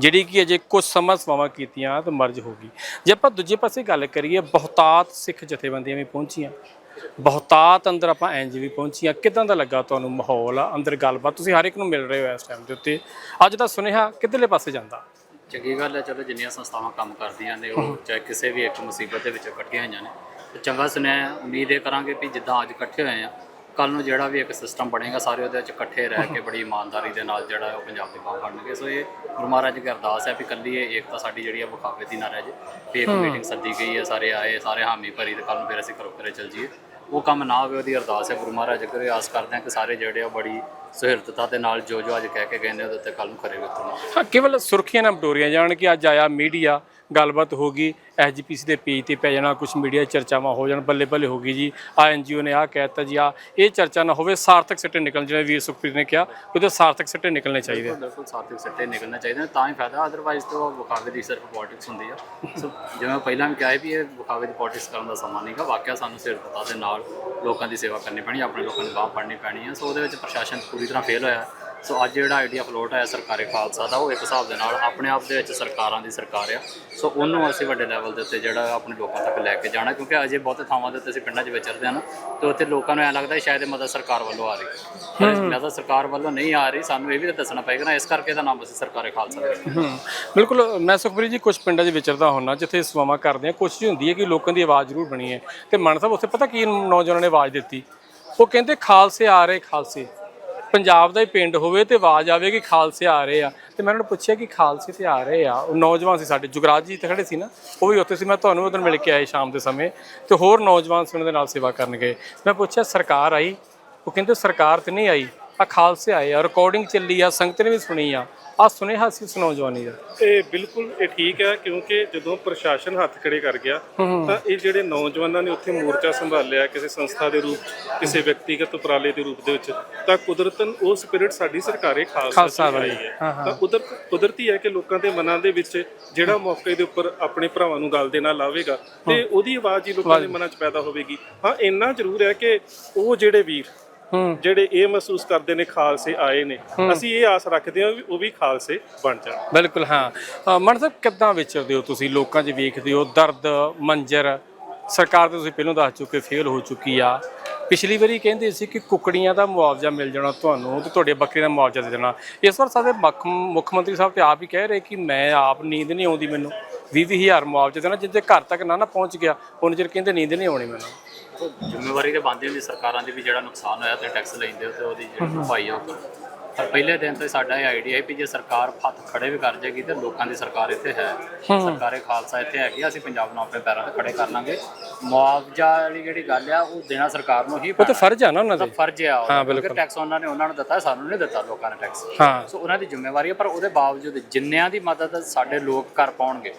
ਜਿਹੜੀ ਕਿ ਅਜੇ ਕੁਝ ਸਮਾਂ ਸਮਾਵਾਂ ਕੀਤੀਆਂ ਤਾਂ ਮਰਜ ਹੋ ਗਈ। ਜੇ ਆਪਾਂ ਦੂਜੇ ਪਾਸੇ ਗੱਲ ਕਰੀਏ ਬਹੁਤਾਤ ਸਿੱਖ ਜਥੇਬੰਦੀਆਂ ਵੀ ਪਹੁੰਚੀਆਂ। ਬਹੁਤਾਤ ਅੰਦਰ ਆਪਾਂ ਐਂਜ ਵੀ ਪਹੁੰਚੀਆਂ। ਕਿਦਾਂ ਦਾ ਲੱਗਾ ਤੁਹਾਨੂੰ ਮਾਹੌਲ ਆ, ਅੰਦਰ ਗੱਲਬਾਤ? ਤੁਸੀਂ ਹਰ ਇੱਕ ਨੂੰ ਮਿਲ ਰਹੇ ਹੋ ਇਸ ਟਾਈਮ ਦੇ ਉੱਤੇ। ਅੱਜ ਦਾ ਸੁਨੇਹਾ ਕਿੱਧਰਲੇ ਪਾਸੇ ਜਾਂਦਾ? ਚੰਗੀ ਗੱਲ ਹੈ ਚਲੋ ਜਿੰਨੀਆਂ ਸੰਸਥਾਵਾਂ ਕੰਮ ਕਰਦੀਆਂ ਨੇ ਉਹ ਚਾਹੇ ਕਿਸੇ ਵੀ ਇੱਕ ਮੁਸੀਬਤ ਦੇ ਵਿੱਚ ਇਕੱਠੀਆਂ ਹੋਈਆਂ ਨੇ। ਚੰਗਾ ਸੁਣਿਆ ਹੈ। ਉਮੀਦ ਇਹ ਕਰਾਂਗੇ ਵੀ ਜਿੱਦਾਂ ਅੱਜ ਇਕੱਠੇ ਹੋਏ ਆ ਕੱਲ ਨੂੰ ਜਿਹੜਾ ਵੀ ਇੱਕ ਸਿਸਟਮ ਬਣੇਗਾ ਸਾਰੇ ਉਹਦੇ ਵਿੱਚ ਇਕੱਠੇ ਰਹਿ ਕੇ ਬੜੀ ਇਮਾਨਦਾਰੀ ਦੇ ਨਾਲ ਜਿਹੜਾ ਉਹ ਪੰਜਾਬ ਦੀ ਬਾਹ ਫੜਨਗੇ ਸੋ ਇਹ ਗੁਰੂ ਮਹਾਰਾਜ ਦੀ ਅਰਦਾਸ ਹੈ ਵੀ ਕੱਲੀ ਇਹ ਏਕਤਾ ਸਾਡੀ ਜਿਹੜੀ ਹੈ ਵਿਖਾਵੇ ਦੀ ਨਾ ਰਹਿ ਜੇ ਵੀ ਇੱਕ ਮੀਟਿੰਗ ਸੱਦੀ ਗਈ ਹੈ ਸਾਰੇ ਆਏ ਸਾਰੇ ਹਾਮੀ ਭਰੀ ਤੇ ਕੱਲ ਨੂੰ ਫਿਰ ਅਸੀਂ ਘਰੋਂ ਘਰੇ ਚੱਲ ਜਾਈਏ। ਉਹ ਕੰਮ ਨਾ ਹੋਵੇ ਉਹਦੀ ਅਰਦਾਸ ਹੈ ਗੁਰੂ ਮਹਾਰਾਜ ਅੱਗੇ। ਆਸ ਕਰਦੇ ਹਾਂ ਕਿ ਸਾਰੇ ਜਿਹੜੇ ਆ ਬੜੀ ਸੁਹਿਰਦਤਾ ਦੇ ਨਾਲ ਜੋ ਜੋ ਅੱਜ ਕਹਿ ਕੇ ਗਏ ਨੇ ਉਹਦੇ ਉੱਤੇ ਕੱਲ ਨੂੰ ਖਰੇ ਉਤਰਨ ਹਾਂ ਕੇਵਲ ਸੁਰਖੀਆਂ ਨਾਲ ਬਟੋਰੀਆਂ ਜਾਣ ਕਿ ਅੱਜ ਆਇਆ ਮੀਡੀਆ ਗੱਲਬਾਤ ਹੋ ਗਈ, ਐਸਜੀਪੀਸੀ ਦੇ ਪੇਜ ਤੇ ਪੈ ਜਾਣਾ ਕੁਝ ਮੀਡੀਆ ਚਰਚਾਵਾਂ ਹੋ ਜਾਣ ਬੱਲੇ ਬੱਲੇ ਹੋ ਗਈ ਜੀ। ਆ ਐਨਜੀਓ ਨੇ ਆ ਕਹਿਤਾ ਜੀ ਆ ਇਹ ਚਰਚਾ ਨਾ ਹੋਵੇ, ਸਾਰਥਕ ਸਿੱਟੇ ਨਿਕਲਣ, ਜਿਵੇਂ ਵੀਰ ਸੁਖਪ੍ਰੀਤ ਨੇ ਕਿਹਾ, ਉਹਦੇ ਸਾਰਥਕ ਸਿੱਟੇ ਨਿਕਲਣੇ ਚਾਹੀਦੇ ਆ। ਬਿਲਕੁਲ ਸਾਰਥਕ ਸਿੱਟੇ ਨਿਕਲਣੇ ਚਾਹੀਦੇ ਨੇ ਤਾਂ ਹੀ ਫਾਇਦਾ ਅਦਰਵਾਈਜ਼ ਤਾਂ ਉਹ ਵਿਖਾਵੇ ਦੀ ਸਿਰਫ ਪੋਲਿਟਿਕਸ ਹੁੰਦੀ ਆ। ਸੋ ਜਿਵੇਂ ਪਹਿਲਾਂ ਵੀ ਕਿਹਾ ਵੀ ਇਹ ਵਿਖਾਵੇ ਦੀ ਪੋਲਿਟਿਕਸ ਕਰਨ ਦਾ ਸਮਾਂ ਨਹੀਂਗਾ ਵਾਕਿਆ ਸਾਨੂੰ ਸਿਰਫਤਾ ਦੇ ਨਾਲ ਲੋਕਾਂ ਦੀ ਸੇਵਾ ਕਰਨੀ ਪੈਣੀ, ਆਪਣੇ ਲੋਕਾਂ ਦੀ ਬਾਹ ਫੜਨੀ ਪੈਣੀ ਹੈ ਸੋ ਉਹਦੇ ਵਿੱਚ ਪ੍ਰਸ਼ਾਸਨ ਪੂਰੀ ਤਰ੍ਹਾਂ ਫੇਲ ਹੋਇਆ। ਸੋ ਅੱਜ ਜਿਹੜਾ ਆਈਡੀਆ ਫਲੋਟ ਹੋਇਆ ਸਰਕਾਰੇ ਖਾਲਸਾ ਦਾ ਉਹ ਇੱਕ ਹਿਸਾਬ ਦੇ ਨਾਲ ਆਪਣੇ ਆਪ ਦੇ ਵਿੱਚ ਸਰਕਾਰਾਂ ਦੀ ਸਰਕਾਰ ਆ। ਸੋ ਉਹਨੂੰ ਅਸੀਂ ਵੱਡੇ ਲੈਵਲ ਦੇ ਉੱਤੇ ਜਿਹੜਾ ਆਪਣੇ ਲੋਕਾਂ ਤੱਕ ਲੈ ਕੇ ਜਾਣਾ ਕਿਉਂਕਿ ਅਜੇ ਬਹੁਤੇ ਥਾਵਾਂ ਦੇ ਉੱਤੇ ਅਸੀਂ ਪਿੰਡਾਂ 'ਚ ਵਿਚਰਦੇ ਹਾਂ ਨਾ ਤੇ ਉੱਥੇ ਲੋਕਾਂ ਨੂੰ ਐ ਲੱਗਦਾ ਹੈ ਸ਼ਾਇਦ ਇਹ ਮਦਦ ਸਰਕਾਰ ਵੱਲੋਂ ਆ ਰਹੀ ਹੈ। ਪਰ ਮਦਦ ਸਰਕਾਰ ਵੱਲੋਂ ਨਹੀਂ ਆ ਰਹੀ ਸਾਨੂੰ ਇਹ ਵੀ ਤਾਂ ਦੱਸਣਾ ਪਏਗਾ ਨਾ ਇਸ ਕਰਕੇ ਦਾ ਨਾਮ ਅਸੀਂ ਸਰਕਾਰੇ ਖਾਲਸਾ ਦੇ। ਹੂੰ ਬਿਲਕੁਲ ਮੈਂ ਸੁਖਪ੍ਰੀਤ ਜੀ ਕੁਝ ਪਿੰਡਾਂ 'ਚ ਵਿਚਰਦਾ ਹੁੰਨਾ ਜਿੱਥੇ ਸੇਵਾਵਾਂ ਕਰਦੇ ਆ ਕੋਸ਼ਿਸ਼ ਹੁੰਦੀ ਹੈ ਕਿ ਲੋਕਾਂ ਦੀ ਆਵਾਜ਼ ਜ਼ਰੂਰ ਬਣੀ ਹੈ। ਤੇ ਮਨ ਸਾਹਿਬ ਉੱਥੇ ਪਤਾ ਕੀ ਨੌਜਵਾਨਾਂ ਨੇ ਆਵਾਜ਼ ਦਿੱਤੀ? ਉਹ ਕਹਿੰਦੇ ਖਾਲਸੇ ਆ ਰਹੇ ਖਾਲਸੇ। ਪੰਜਾਬ ਦਾ ਹੀ ਪਿੰਡ ਹੋਵੇ ਤੇ ਆਵਾਜ਼ ਆਵੇ ਕਿ ਖਾਲਸੇ ਆ ਰਹੇ ਆ। ਤੇ ਮੈਂ ਉਹਨਾਂ ਨੂੰ ਪੁੱਛਿਆ ਕਿ ਖਾਲਸੇ ਤੇ ਆ ਰਹੇ ਆ। ਉਹ ਨੌਜਵਾਨ ਸੀ ਸਾਡੇ, ਜੁਗਰਾਜ ਜੀ ਤੇ ਖੜੇ ਸੀ ਨਾ, ਉਹ ਵੀ ਉੱਥੇ ਸੀ। ਮੈਂ ਤੁਹਾਨੂੰ ਉਦੋਂ ਮਿਲ ਕੇ ਆਏ ਸ਼ਾਮ ਦੇ ਸਮੇਂ ਤੇ ਹੋਰ ਨੌਜਵਾਨ ਸੀ ਉਹਨਾਂ ਦੇ ਨਾਲ ਸੇਵਾ ਕਰਨ ਗਏ। ਮੈਂ ਪੁੱਛਿਆ ਸਰਕਾਰ ਆਈ? ਉਹ ਕਹਿੰਦੇ ਸਰਕਾਰ ਤੇ ਨਹੀਂ ਆਈ। ਆ ਖਾਲਸੇ ਆਏ ਆ ਰਿਕਾਰਡਿੰਗ ਚੱਲੀ ਆ ਸੰਗਤ ਨੇ ਵੀ ਸੁਣੀ ਆ। ਆ ਸੁਨੇਹਾ ਸੀ ਉਸ ਨੌਜਵਾਨੀ ਦਾ। ਇਹ ਬਿਲਕੁਲ ਇਹ ਠੀਕ ਹੈ ਕਿਉਂਕਿ ਜਦੋਂ ਪ੍ਰਸ਼ਾਸਨ ਹੱਥ ਖੜੇ ਕਰ ਗਿਆ ਤਾਂ ਇਹ ਜਿਹੜੇ ਨੌਜਵਾਨਾਂ ਨੇ ਉੱਥੇ ਮੋਰਚਾ ਸੰਭਾਲਿਆ ਕਿਸੇ ਸੰਸਥਾ ਦੇ ਰੂਪ ਕਿਸੇ ਵਿਅਕਤੀਗਤ ਉਪਰਾਲੇ ਦੇ ਰੂਪ ਦੇ ਵਿੱਚ ਤਾਂ ਕੁਦਰਤਨ ਉਹ ਸਪਿਰਿਟ ਸਾਡੀ ਸਰਕਾਰੇ ਖਾਲਸਾ ਆਈ ਹੈ। ਤਾਂ ਕੁਦਰਤ ਕੁਦਰਤੀ ਹੈ ਕਿ ਲੋਕਾਂ ਦੇ ਮਨਾਂ ਦੇ ਵਿੱਚ ਜਿਹੜਾ ਮੌਕੇ ਦੇ ਉੱਪਰ ਆਪਣੇ ਭਰਾਵਾਂ ਨੂੰ ਗੱਲ ਦੇ ਨਾਲ ਲਾਵੇਗਾ ਤੇ ਉਹਦੀ ਆਵਾਜ਼ ਹੀ ਲੋਕਾਂ ਦੇ ਮਨਾਂ 'ਚ ਪੈਦਾ ਹੋਵੇਗੀ। ਹਾਂ ਇੰਨਾ ਜ਼ਰੂਰ ਹੈ ਕਿ ਉਹ ਜਿਹੜੇ ਵੀਰ ਜਿਹੜੇ ਇਹ ਮਹਿਸੂਸ ਕਰਦੇ ਨੇ ਖਾਲਸੇ ਆਏ ਨੇ ਅਸੀਂ ਇਹ ਆਸ ਰੱਖਦੇ ਹਾਂ ਵੀ ਉਹ ਵੀ ਖਾਲਸੇ ਬਣ ਜਾਣ। ਬਿਲਕੁਲ ਹਾਂ। ਮਨ ਸਾਹਿਬ ਕਿੱਦਾਂ ਵਿਚਰਦੇ ਹੋ ਤੁਸੀਂ? ਲੋਕਾਂ 'ਚ ਵੇਖਦੇ ਹੋ ਦਰਦ ਮੰਜਰ। ਸਰਕਾਰ ਤੇ ਤੁਸੀਂ ਪਹਿਲਾਂ ਦੱਸ ਚੁੱਕੇ ਫੇਲ ਹੋ ਚੁੱਕੀ ਆ। ਪਿਛਲੀ ਵਾਰੀ ਕਹਿੰਦੇ ਸੀ ਕਿ ਕੁਕੜੀਆਂ ਦਾ ਮੁਆਵਜ਼ਾ ਮਿਲ ਜਾਣਾ ਤੁਹਾਨੂੰ ਤੇ ਤੁਹਾਡੇ ਬੱਕਰੀ ਦਾ ਮੁਆਵਜ਼ਾ ਦੇ ਦੇਣਾ। ਇਸ ਵਾਰ ਸਾਡੇ ਮੁੱਖ ਮੰਤਰੀ ਸਾਹਿਬ ਤੇ ਆਪ ਹੀ ਕਹਿ ਰਹੇ ਕਿ ਮੈਂ ਆਪ ਨੀਂਦ ਨਹੀਂ ਆਉਂਦੀ ਮੈਨੂੰ। 20000 ਮੁਆਵਜ਼ਾ ਦੇਣਾ ਜਿੱਦੇ ਘਰ ਤੱਕ ਨਾ ਨਾ ਪਹੁੰਚ ਗਿਆ। ਉਹਨਾਂ ਚਿਰ ਕਹਿੰਦੇ ਨੀਂਦ ਨਹੀਂ ਆਉਣੀ ਮੈਨੂੰ। ਜ਼ਿੰਮੇਵਾਰੀ ਤੇ ਬਣਦੀ ਹੁੰਦੀ ਸਰਕਾਰਾਂ ਦੀ ਵੀ ਜਿਹੜਾ ਨੁਕਸਾਨ ਹੋਇਆ ਤੇ ਟੈਕਸ ਲੈਂਦੇ ਹੋ ਤੇ ਉਹਦੀ ਜਿਹੜੀ ਭਰਪਾਈ ਆ। ਪਰ ਪਹਿਲੇ ਦਿਨ ਤੋਂ ਸਾਡਾ ਇਹ ਆਈਡੀਆ ਹੈ ਵੀ ਜੇ ਸਰਕਾਰ ਹੱਥ ਖੜੇ ਵੀ ਕਰ ਜਾਏਗੀ ਤੇ ਲੋਕਾਂ ਦੀ ਸਰਕਾਰ ਇੱਥੇ ਹੈ। ਸਰਕਾਰੇ ਖਾਲਸਾ ਇੱਥੇ ਹੈਗੀ ਅਸੀਂ ਪੰਜਾਬ ਨੂੰ ਆਪਣੇ ਪੈਰਾਂ ਤੇ ਖੜੇ ਕਰ ਲਾਂਗੇ। ਮੁਆਵਜ਼ਾ ਵਾਲੀ ਜਿਹੜੀ ਗੱਲ ਆ ਉਹ ਦੇਣਾ ਸਰਕਾਰ ਨੂੰ ਹੀ ਉਹ ਤਾਂ ਫਰਜ਼ ਆ ਨਾ ਉਹਨਾਂ ਦਾ। ਫਰਜ਼ ਆ। ਹਾਂ, ਕਿਉਂਕਿ ਟੈਕਸ ਉਹਨਾਂ ਨੇ ਉਹਨਾਂ ਨੂੰ ਦਿੱਤਾ ਸਾਨੂੰ ਨਹੀਂ ਦਿੱਤਾ ਲੋਕਾਂ ਨੇ ਟੈਕਸ ਸੋ ਉਹਨਾਂ ਦੀ ਜ਼ਿੰਮੇਵਾਰੀ ਹੈ ਪਰ ਉਹਦੇ ਬਾਵਜੂਦ ਜਿੰਨਿਆਂ ਦੀ ਮਦਦ ਸਾਡੇ ਲੋਕ ਕਰ ਪਾਉਣਗੇ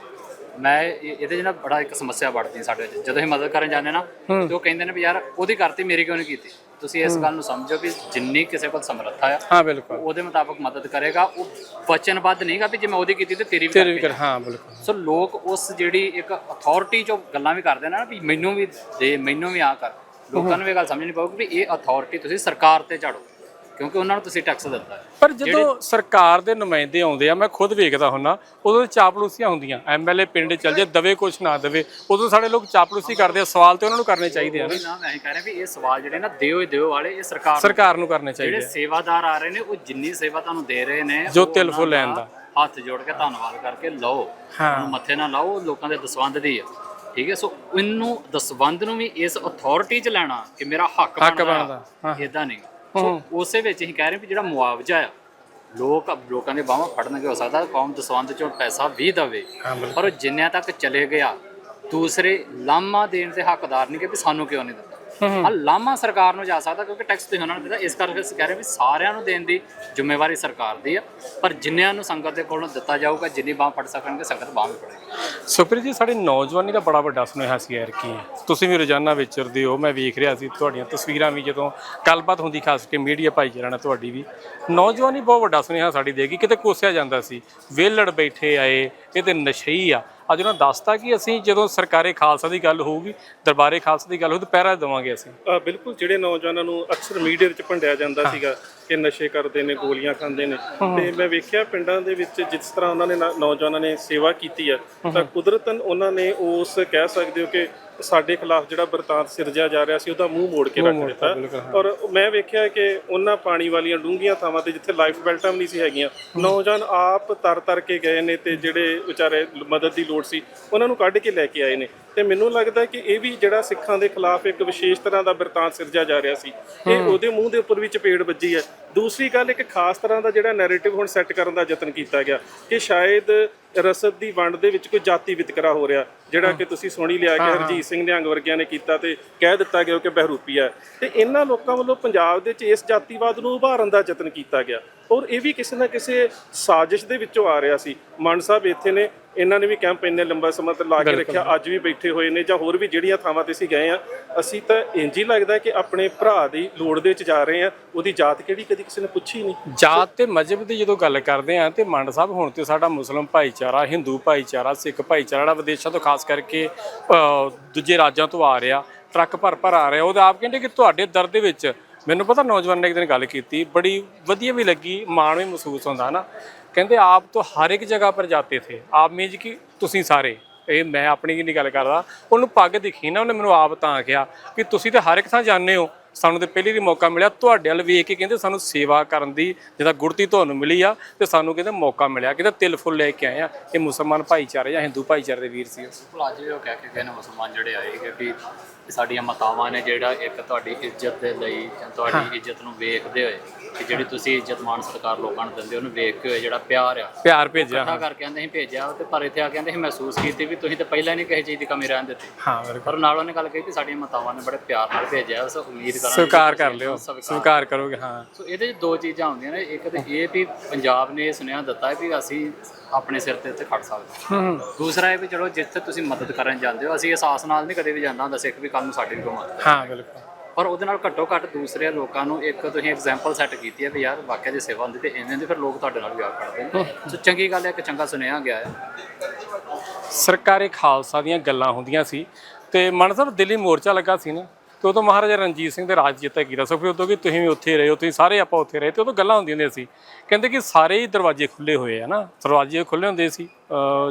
ਮੈਂ ਇਹ- ਇਹਦੇ 'ਚ ਨਾ ਬੜਾ ਇੱਕ ਸਮੱਸਿਆ ਵੱਢਦੀ ਸਾਡੇ ਵਿੱਚ। ਜਦੋਂ ਅਸੀਂ ਮਦਦ ਕਰਨ ਜਾਂਦੇ ਨਾ ਤੇ ਉਹ ਕਹਿੰਦੇ ਨੇ ਵੀ ਯਾਰ ਉਹਦੀ ਕਰਤੀ ਮੇਰੀ ਕਿਉਂ ਨਹੀਂ ਕੀਤੀ? ਤੁਸੀਂ ਇਸ ਗੱਲ ਨੂੰ ਸਮਝੋ ਵੀ ਜਿੰਨੀ ਕਿਸੇ ਕੋਲ ਸਮਰੱਥਾ ਆ ਹਾਂ ਬਿਲਕੁਲ। ਉਹਦੇ ਮੁਤਾਬਕ ਮਦਦ ਕਰੇਗਾ। ਉਹ ਵਚਨਬੱਧ ਨਹੀਂਗਾ ਵੀ ਜੇ ਮੈਂ ਉਹਦੀ ਕੀਤੀ ਤੇ ਤੇਰੀ ਵੀ ਤੇਰੇ ਵੀ ਕਰ ਹਾਂ ਬਿਲਕੁਲ। ਸੋ ਲੋਕ ਉਸ ਜਿਹੜੀ ਇੱਕ ਅਥਾਰਟੀ ਚੋਂ ਗੱਲਾਂ ਵੀ ਕਰਦੇ ਨੇ ਨਾ ਵੀ ਮੈਨੂੰ ਵੀ ਦੇ ਮੈਨੂੰ ਵੀ ਆ ਕਰ। ਲੋਕਾਂ ਨੂੰ ਇਹ ਗੱਲ ਸਮਝਣੀ ਪਊਗੀ ਵੀ ਇਹ ਅਥਾਰਟੀ ਤੁਸੀਂ ਸਰਕਾਰ ਤੇ ਝਾੜੋ ਕਿਉਂਕਿ ਉਹਨਾਂ ਨੂੰ ਤੁਸੀਂ ਟੈਕਸ ਦਿੱਤਾ ਹੈ। ਪਰ ਜਦੋਂ ਸਰਕਾਰ ਦੇ ਨੁਮਾਇੰਦੇ ਆਉਂਦੇ ਆ ਮੈਂ ਖੁਦ ਵੇਖਦਾ ਹੁੰਨਾ ਉਦੋਂ ਚਾਪਲੂਸੀਆਂ ਹੁੰਦੀਆਂ। ਐਮਐਲਏ ਪਿੰਡ ਚੱਲ ਜੇ ਦਵੇ ਕੁਛ ਨਾ ਦਵੇ ਉਦੋਂ ਸਾਡੇ ਲੋਕ ਚਾਪਲੂਸੀ ਕਰਦੇ ਆ ਸਵਾਲ ਤੇ ਉਹਨਾਂ ਨੂੰ ਕਰਨੇ ਚਾਹੀਦੇ ਆ ਨਾ। ਨਾ ਮੈਂ ਕਹਿ ਰਿਹਾ ਵੀ ਇਹ ਸਵਾਲ ਜਿਹੜੇ ਨਾ ਦਿਓ ਦਿਓ ਵਾਲੇ ਇਹ ਸਰਕਾਰ ਨੂੰ- ਸਰਕਾਰ ਨੂੰ ਕਰਨੇ ਚਾਹੀਦੇ ਜਿਹੜੇ ਸੇਵਾਦਾਰ ਆ ਰਹੇ ਨੇ ਉਹ ਜਿੰਨੀ ਸੇਵਾ ਤੁਹਾਨੂੰ ਦੇ ਰਹੇ ਨੇ ਜੋ ਤਿਲ ਫੁੱਲ ਲੈਣ ਦਾ। ਹੱਥ ਜੋੜ ਕੇ ਧੰਨਵਾਦ ਕਰਕੇ ਲਓ। ਮੱਥੇ ਨਾਲ ਲਾਓ ਲੋਕਾਂ ਦੇ ਦਸਵੰਦ ਦੀ ਆ। ਠੀਕ ਹੈ ਸੋ ਇਹਨੂੰ ਦਸਵੰਦ ਨੂੰ ਵੀ ਇਸ ਅਥਾਰਟੀ 'ਚ ਲੈਣਾ ਕਿ ਮੇਰਾ ਹੱਕ ਹੱਕ ਬਣਦਾ। ਇਦਾਂ ਨਹੀਂ। ਸੋ ਉਸੇ ਵਿੱਚ ਅਸੀਂ ਕਹਿ ਰਹੇ ਵੀ ਜਿਹੜਾ ਮੁਆਵਜ਼ਾ ਆ ਲੋਕ ਲੋਕਾਂ ਦੇ ਬਾਹਾਂ ਫੜਨਗੇ ਹੋ ਸਕਦਾ ਕੌਮ ਦਸਵੰਦ ਚੋਂ ਪੈਸਾ ਵੀ ਦਵੇ। ਹਾਂ। ਪਰ ਉਹ ਜਿੰਨਿਆਂ ਤੱਕ ਚਲੇ ਗਿਆ ਦੂਸਰੇ ਲਾਮਾ ਦੇਣ ਦੇ ਹੱਕਦਾਰ ਨਹੀਂ ਕਿ ਸਾਨੂੰ ਕਿਉਂ ਨਹੀਂ ਦਿੱਤਾ ਆ ਲਾਮਾ ਸਰਕਾਰ ਨੂੰ ਜਾ ਸਕਦਾ ਕਿਉਂਕਿ ਟੈਕਸ ਤੇ ਉਹਨਾਂ ਨੂੰ ਦਿੱਤਾ। ਇਸ ਕਰਕੇ ਅਸੀਂ ਕਹਿ ਰਹੇ ਵੀ ਸਾਰਿਆਂ ਨੂੰ ਦੇਣ ਦੀ ਜ਼ਿੰਮੇਵਾਰੀ ਸਰਕਾਰ ਦੀ ਆ। ਪਰ ਜਿੰਨਿਆਂ ਨੂੰ ਸੰਗਤ ਦੇ ਕੋਲੋਂ ਦਿੱਤਾ ਜਾਊਗਾ, ਜਿੰਨੀ ਬਾਹ ਫੜ ਸਕਣਗੇ, ਸੰਗਤ ਬਾਹ ਵੀ ਫੜੇਗੀ। ਸੁਪ੍ਰੀਤ ਜੀ, ਸਾਡੀ ਨੌਜਵਾਨੀ ਦਾ ਬੜਾ ਵੱਡਾ ਸੁਨੇਹਾ ਸੀ ਯਾਰ ਕੀ। ਤੁਸੀਂ ਵੀ ਰੋਜ਼ਾਨਾ ਵਿਚਰਦੇ ਹੋ, ਮੈਂ ਵੇਖ ਰਿਹਾ ਸੀ ਤੁਹਾਡੀਆਂ ਤਸਵੀਰਾਂ ਵੀ ਜਦੋਂ ਗੱਲਬਾਤ ਹੁੰਦੀ ਖਾਸ ਕਰਕੇ ਮੀਡੀਆ ਭਾਈਚਾਰਾ ਨਾਲ ਤੁਹਾਡੀ ਵੀ। ਨੌਜਵਾਨੀ ਬਹੁਤ ਵੱਡਾ ਸੁਨੇਹਾ ਸਾਡੀ ਦੇਗੀ, ਕਿਤੇ ਕੋਸਿਆ ਜਾਂਦਾ ਸੀ। ਵੇਲੜ ਬੈਠੇ ਆਏ, ਇਹ ਤੇ ਨਸ਼ਈ ਆ। ਅੱਜ ਉਹਨਾਂ ਦੱਸਤਾ ਕਿ ਅਸੀਂ ਜਦੋਂ ਸਰਕਾਰੇ ਖਾਲਸਾ ਦੀ ਗੱਲ ਹੋਊਗੀ ਦਰਬਾਰੇ ਖਾਲਸਾ ਦੀ ਗੱਲ ਹੋਊ ਤਾਂ ਪਹਿਰਾ ਦੇਵਾਂਗੇ ਅਸੀਂ। ਬਿਲਕੁਲ ਜਿਹੜੇ ਨੌਜਵਾਨਾਂ ਨੂੰ ਅਕਸਰ ਮੀਡੀਆ ਵਿੱਚ ਭੰਡਿਆ ਜਾਂਦਾ ਸੀਗਾ ਕਿ ਨਸ਼ੇ ਕਰਦੇ ਨੇ ਗੋਲੀਆਂ ਖਾਂਦੇ ਨੇ। ਤੇ ਮੈਂ ਵੇਖਿਆ ਪਿੰਡਾਂ ਦੇ ਵਿੱਚ ਜਿਸ ਤਰ੍ਹਾਂ ਉਹਨਾਂ ਨੇ ਨਾ- ਨੌਜਵਾਨਾਂ ਨੇ ਸੇਵਾ ਕੀਤੀ ਆ ਤਾਂ ਕੁਦਰਤਨ ਉਹਨਾਂ ਨੇ ਉਸ ਕਹਿ ਸਕਦੇ ਹੋ ਕਿ ਸਾਡੇ ਖਿਲਾਫ ਜਿਹੜਾ ਵਰਤਾਂਤ ਸਿਰਜਿਆ ਜਾ ਰਿਹਾ ਸੀ ਉਹਦਾ ਮੂੰਹ ਮੋੜ ਕੇ ਰੱਖ ਦਿੱਤਾ। ਔਰ ਮੈਂ ਵੇਖਿਆ ਕਿ ਉਹਨਾਂ ਪਾਣੀ ਵਾਲੀਆਂ ਡੂੰਘੀਆਂ ਥਾਵਾਂ ਤੇ ਜਿੱਥੇ ਲਾਈਫ ਬੈਲਟਾਂ ਵੀ ਨਹੀਂ ਸੀ ਹੈਗੀਆਂ ਨੌਜਵਾਨ ਆਪ ਤਰ ਤਰ ਕੇ ਗਏ ਨੇ ਤੇ ਜਿਹੜੇ ਵਿਚਾਰੇ ਮਦਦ ਦੀ ਲੋੜ ਸੀ ਉਹਨਾਂ ਨੂੰ ਕੱਢ ਕੇ ਲੈ ਕੇ ਆਏ ਨੇ। ਤੇ ਮੈਨੂੰ ਲੱਗਦਾ ਕਿ ਇਹ ਵੀ ਜਿਹੜਾ ਸਿੱਖਾਂ ਦੇ ਖਿਲਾਫ ਇੱਕ ਵਿਸ਼ੇਸ਼ ਤਰ੍ਹਾਂ ਦਾ ਵਰਤਾਂਤ ਸਿਰਜਿਆ ਜਾ ਰਿਹਾ ਸੀ। ਇਹ ਉਹਦੇ ਮੂੰਹ ਦੇ ਉੱਪਰ ਵੀ ਚਪੇੜ ਵੱਜੀ ਹੈ। ਦੂਸਰੀ ਗੱਲ ਇੱਕ ਖਾਸ ਤਰ੍ਹਾਂ ਦਾ ਜਿਹੜਾ ਨੈਰੇਟਿਵ ਹੁਣ ਸੈੱਟ ਕਰਨ ਦਾ ਯਤਨ ਕੀਤਾ ਗਿਆ ਕਿ ਸ਼ਾਇਦ ਰਸਦ ਦੀ ਵੰਡ ਦੇ ਵਿੱਚ ਕੋਈ ਜਾਤੀ ਵਿਤਕਰਾ ਹੋ ਰਿਹਾ ਜਿਹੜਾ ਕਿ ਤੁਸੀਂ ਸੁਣੀ ਲਿਆ ਕਿ ਹਰਜੀਤ ਸਿੰਘ ਨਿਹੰਗ ਵਰਗਿਆਂ ਨੇ ਕੀਤਾ ਤੇ ਕਹਿ ਦਿੱਤਾ ਗਿਆ ਕਿ ਬਹਿਰੂਪੀ ਹੈ। ਤੇ ਇਹਨਾਂ ਲੋਕਾਂ ਵੱਲੋਂ ਪੰਜਾਬ ਦੇ ਵਿੱਚ ਇਸ ਜਾਤੀਵਾਦ ਨੂੰ ਉਭਾਰਨ ਦਾ ਯਤਨ ਕੀਤਾ ਗਿਆ। ਔਰ ਇਹ ਵੀ ਕਿਸੇ ਨਾ ਕਿਸੇ ਸਾਜ਼ਿਸ਼ ਦੇ ਵਿੱਚੋਂ ਆ ਰਿਹਾ ਸੀ। ਮਾਨ ਸਾਹਿਬ ਇੱਥੇ ਨੇ ਇਹਨਾਂ ਨੇ ਵੀ ਕੈਂਪ ਇੰਨੇ ਲੰਬਾ ਸਮਾਂ ਤੇ ਲਾ ਕੇ ਰੱਖਿਆ ਅੱਜ ਵੀ ਬੈਠੇ ਹੋਏ ਨੇ ਜਾਂ ਹੋਰ ਵੀ ਜਿਹੜੀਆਂ ਥਾਵਾਂ ਤੇ ਅਸੀਂ ਗਏ ਆ ਅਸੀਂ ਤਾਂ ਇੰਜ ਹੀ ਲੱਗਦਾ ਕਿ ਆਪਣੇ ਭਰਾ ਦੀ ਲੋੜ ਦੇ ਵਿੱਚ ਜਾ ਰਹੇ ਆ ਉਹਦੀ ਜਾਤ ਕਿਹੜੀ ਕਦੀ ਕਿਸੇ ਨੇ ਪੁੱਛੀ ਨਹੀਂ। ਜਾਤ ਤੇ ਮਜ਼ਹਬ ਦੀ ਜਦੋਂ ਗੱਲ ਕਰਦੇ ਆ ਤੇ ਮੰਡ ਸਾਹਿਬ ਹੁਣ ਤੇ ਸਾਡਾ ਮੁਸਲਮ ਭਾਈਚਾਰਾ ਹਿੰਦੂ ਭਾਈਚਾਰਾ ਸਿੱਖ ਭਾਈਚਾਰਾ ਜਿਹੜਾ ਵਿਦੇਸ਼ਾਂ ਤੋਂ ਖਾਸ ਕਰਕੇ ਦੂਜੇ ਰਾਜਾਂ ਤੋਂ ਆ ਰਿਹਾ ਟਰੱਕ ਭਰ ਭਰ ਆ ਰਿਹਾ ਉਹ ਤਾਂ ਆਪ ਕਹਿੰਦੇ ਕਿ ਤੁਹਾਡੇ ਦਰ ਦੇ ਵਿੱਚ ਮੈਨੂੰ ਪਤਾ ਨੌਜਵਾਨ ਨੇ ਇੱਕ ਦਿਨ ਗੱਲ ਕੀਤੀ ਬੜੀ ਵਧੀਆ ਵੀ ਲੱਗੀ ਮਾਣ ਵੀ ਮਹਿਸੂਸ ਹੁੰਦਾ ਨਾ ਕਹਿੰਦੇ ਆਪ ਤੋਂ ਹਰ ਇੱਕ ਜਗ੍ਹਾ ਪਰ ਜਾਤੇ ਥੇ। ਆਪ ਮੀਨਜ ਕਿ ਤੁਸੀਂ ਸਾਰੇ। ਇਹ ਮੈਂ ਆਪਣੀ ਕੀ ਨਹੀਂ ਗੱਲ ਕਰਦਾ ਉਹਨੂੰ ਪੱਗ ਦਿਖੀ ਨਾ ਉਹਨੇ ਮੈਨੂੰ ਆਪ ਤਾਂ ਕਿਹਾ ਕਿ ਤੁਸੀਂ ਤੇ ਹਰ ਇੱਕ ਥਾਂ ਜਾਂਦੇ ਹੋ। ਸਾਨੂੰ ਤੇ ਪਹਿਲੀ ਵਾਰੀ ਮੌਕਾ ਮਿਲਿਆ ਤੁਹਾਡੇ ਵੱਲ ਵੇਖ ਕੇ ਕਹਿੰਦੇ ਸਾਨੂੰ ਸੇਵਾ ਕਰਨ ਦੀ ਜਿਹਦਾ ਗੁਰਤੀ ਤੁਹਾਨੂੰ ਮਿਲੀ ਆ ਤੇ ਸਾਨੂੰ ਕਹਿੰਦੇ ਮੌਕਾ ਮਿਲਿਆ। ਕਹਿੰਦੇ ਤਿਲ ਫੁੱਲ ਲੈ ਕੇ ਆਏ ਆ। ਇਹ ਮੁਸਲਮਾਨ ਭਾਈਚਾਰੇ ਜਾਂ ਹਿੰਦੂ ਭਾਈਚਾਰੇ ਦੇ ਵੀਰ ਸੀ ਅੱਜ ਵੀ ਉਹ ਕਹਿ ਕੇ ਗਏ ਨੇ ਮੁਸਲਮਾਨ ਜਿਹੜੇ ਆਏ ਕਿ ਵੀ ਸਾਡੀਆਂ ਮਾਤਾਵਾਂ ਨੇ ਜਿਹੜਾ ਇੱਕ ਤੁਹਾਡੀ ਇੱਜ਼ਤ ਦੇ ਲਈ ਜਾਂ ਤੁਹਾਡੀ ਇੱਜ਼ਤ ਨੂੰ ਵੇਖਦੇ ਹੋਏ। ਕਿ ਜਿਹੜੀ ਤੁਸੀਂ ਇੱਜ਼ਤ ਮਾਨ ਸਰਕਾਰ ਲੋਕਾਂ ਨੂੰ ਦਿੰਦੇ ਉਹਨੂੰ ਵੇਖ ਕੇ ਜਿਹੜਾ ਪਿਆਰ ਆ। ਪਿਆਰ ਭੇਜਿਆ ਇਕੱਠਾ ਕਰਕੇ ਕਹਿੰਦੇ ਸੀ ਭੇਜਿਆ ਤੇ ਪਰ ਇੱਥੇ ਆ ਕੇ ਕਹਿੰਦੇ ਸੀ ਮਹਿਸੂਸ ਕੀਤੀ ਵੀ ਤੁਸੀਂ ਤਾਂ ਪਹਿਲਾਂ ਨਹੀਂ ਕਿਸੇ ਚੀਜ਼ ਦੀ ਕਮੀ ਰਹਿਣ ਦਿੱਤੀ। ਹਾਂ ਬਿਲਕੁਲ। ਪਰ ਨਾਲ ਉਹਨੇ ਗੱਲ ਕਹੀ ਕਿ ਸਾਡੀਆਂ ਮਾਤਾਵਾਂ ਨੇ ਬੜੇ ਪਿਆਰ ਨਾਲ ਭੇਜਿਆ ਉਸ ਉਮੀਦ ਕਰਾਂਗੇ ਸਵੀਕਾਰ ਕਰ ਲਿਓ ਸਵੀਕਾਰ ਕਰੋਗੇ। ਹਾਂ। ਸੋ ਇਹਦੇ 'ਚ ਦੋ ਚੀਜ਼ਾਂ ਹੁੰਦੀਆਂ ਨੇ ਇੱਕ ਤੇ ਇਹ ਵੀ ਪੰਜਾਬ ਨੇ ਇਹ ਸੁਨੇਹਾ ਦਿੱਤਾ ਹੈ ਵੀ ਅਸੀਂ ਆਪਣੇ ਸਿਰ ਤੇ ਉੱਤੇ ਖੜ ਸਕਦੇ ਹਾਂ। ਹੂੰ ਦੂਸਰਾ ਇਹ ਵੀ ਚਲੋ ਜਿੱਥੇ ਤੁਸੀਂ ਮਦਦ ਕਰਨ ਜਾਂਦੇ ਹੋ ਅਸੀਂ ਅਹਿਸਾਸ ਨਾਲ ਨਹੀਂ ਕਦੇ ਵੀ ਜਾਂਦਾ ਹੁੰਦਾ ਸਿੱਖ ਵੀ ਕੱਲ ਨੂੰ ਸਾਡੀ ਵੀ ਕੋਈ ਮਦਦ ਹਾਂ ਬਿਲਕੁਲ। ਪਰ ਉਹਦੇ ਨਾਲ ਘੱਟੋ ਘੱਟ ਦੂਸਰੇ ਲੋਕਾਂ ਨੂੰ ਇੱਕ ਤੁਸੀਂ ਐਗਜ਼ਾਮਪਲ ਸੈੱਟ ਕੀਤੀ ਹੈ ਵੀ ਯਾਰ ਵਾਕਿਆ ਜੇ ਸੇਵਾ ਹੁੰਦੀ ਤੇ ਇਵੇਂ ਦੀ ਫਿਰ ਲੋਕ ਤੁਹਾਡੇ ਨਾਲ ਵੀ ਆ ਖੜਦੇ ਨੇ ਸੋ ਚੰਗੀ ਗੱਲ ਹੈ ਇੱਕ ਚੰਗਾ ਸੁਨੇਹਾ ਗਿਆ ਹੈ। ਸਰਕਾਰੇ ਖਾਲਸਾ ਦੀਆਂ ਗੱਲਾਂ ਹੁੰਦੀਆਂ ਸੀ ਤੇ ਮਨ ਸਾਹਿਬ ਦਿੱਲੀ ਮੋਰਚਾ ਲੱਗਾ ਸੀ ਨਾ ਤੇ ਉਦੋਂ ਮਹਾਰਾਜਾ ਰਣਜੀਤ ਸਿੰਘ ਦੇ ਰਾਜ ਜਿੱਤਾ ਕੀਤਾ ਸੋ। ਫਿਰ ਉਦੋਂ ਕਿ ਤੁਸੀਂ ਵੀ ਉੱਥੇ ਰਹੇ ਹੋ ਤੁਸੀਂ ਸਾਰੇ ਆਪਾਂ ਉੱਥੇ ਰਹੇ ਤੇ ਉਦੋਂ ਗੱਲਾਂ ਹੁੰਦੀਆਂ ਹੁੰਦੀਆਂ ਸੀ। ਕਹਿੰਦੇ ਕਿ ਸਾਰੇ ਹੀ ਦਰਵਾਜ਼ੇ ਖੁੱਲੇ ਹੋਏ ਆ ਨਾ ਦਰਵਾਜ਼ੇ ਖੁੱਲੇ ਹੁੰਦੇ ਸੀ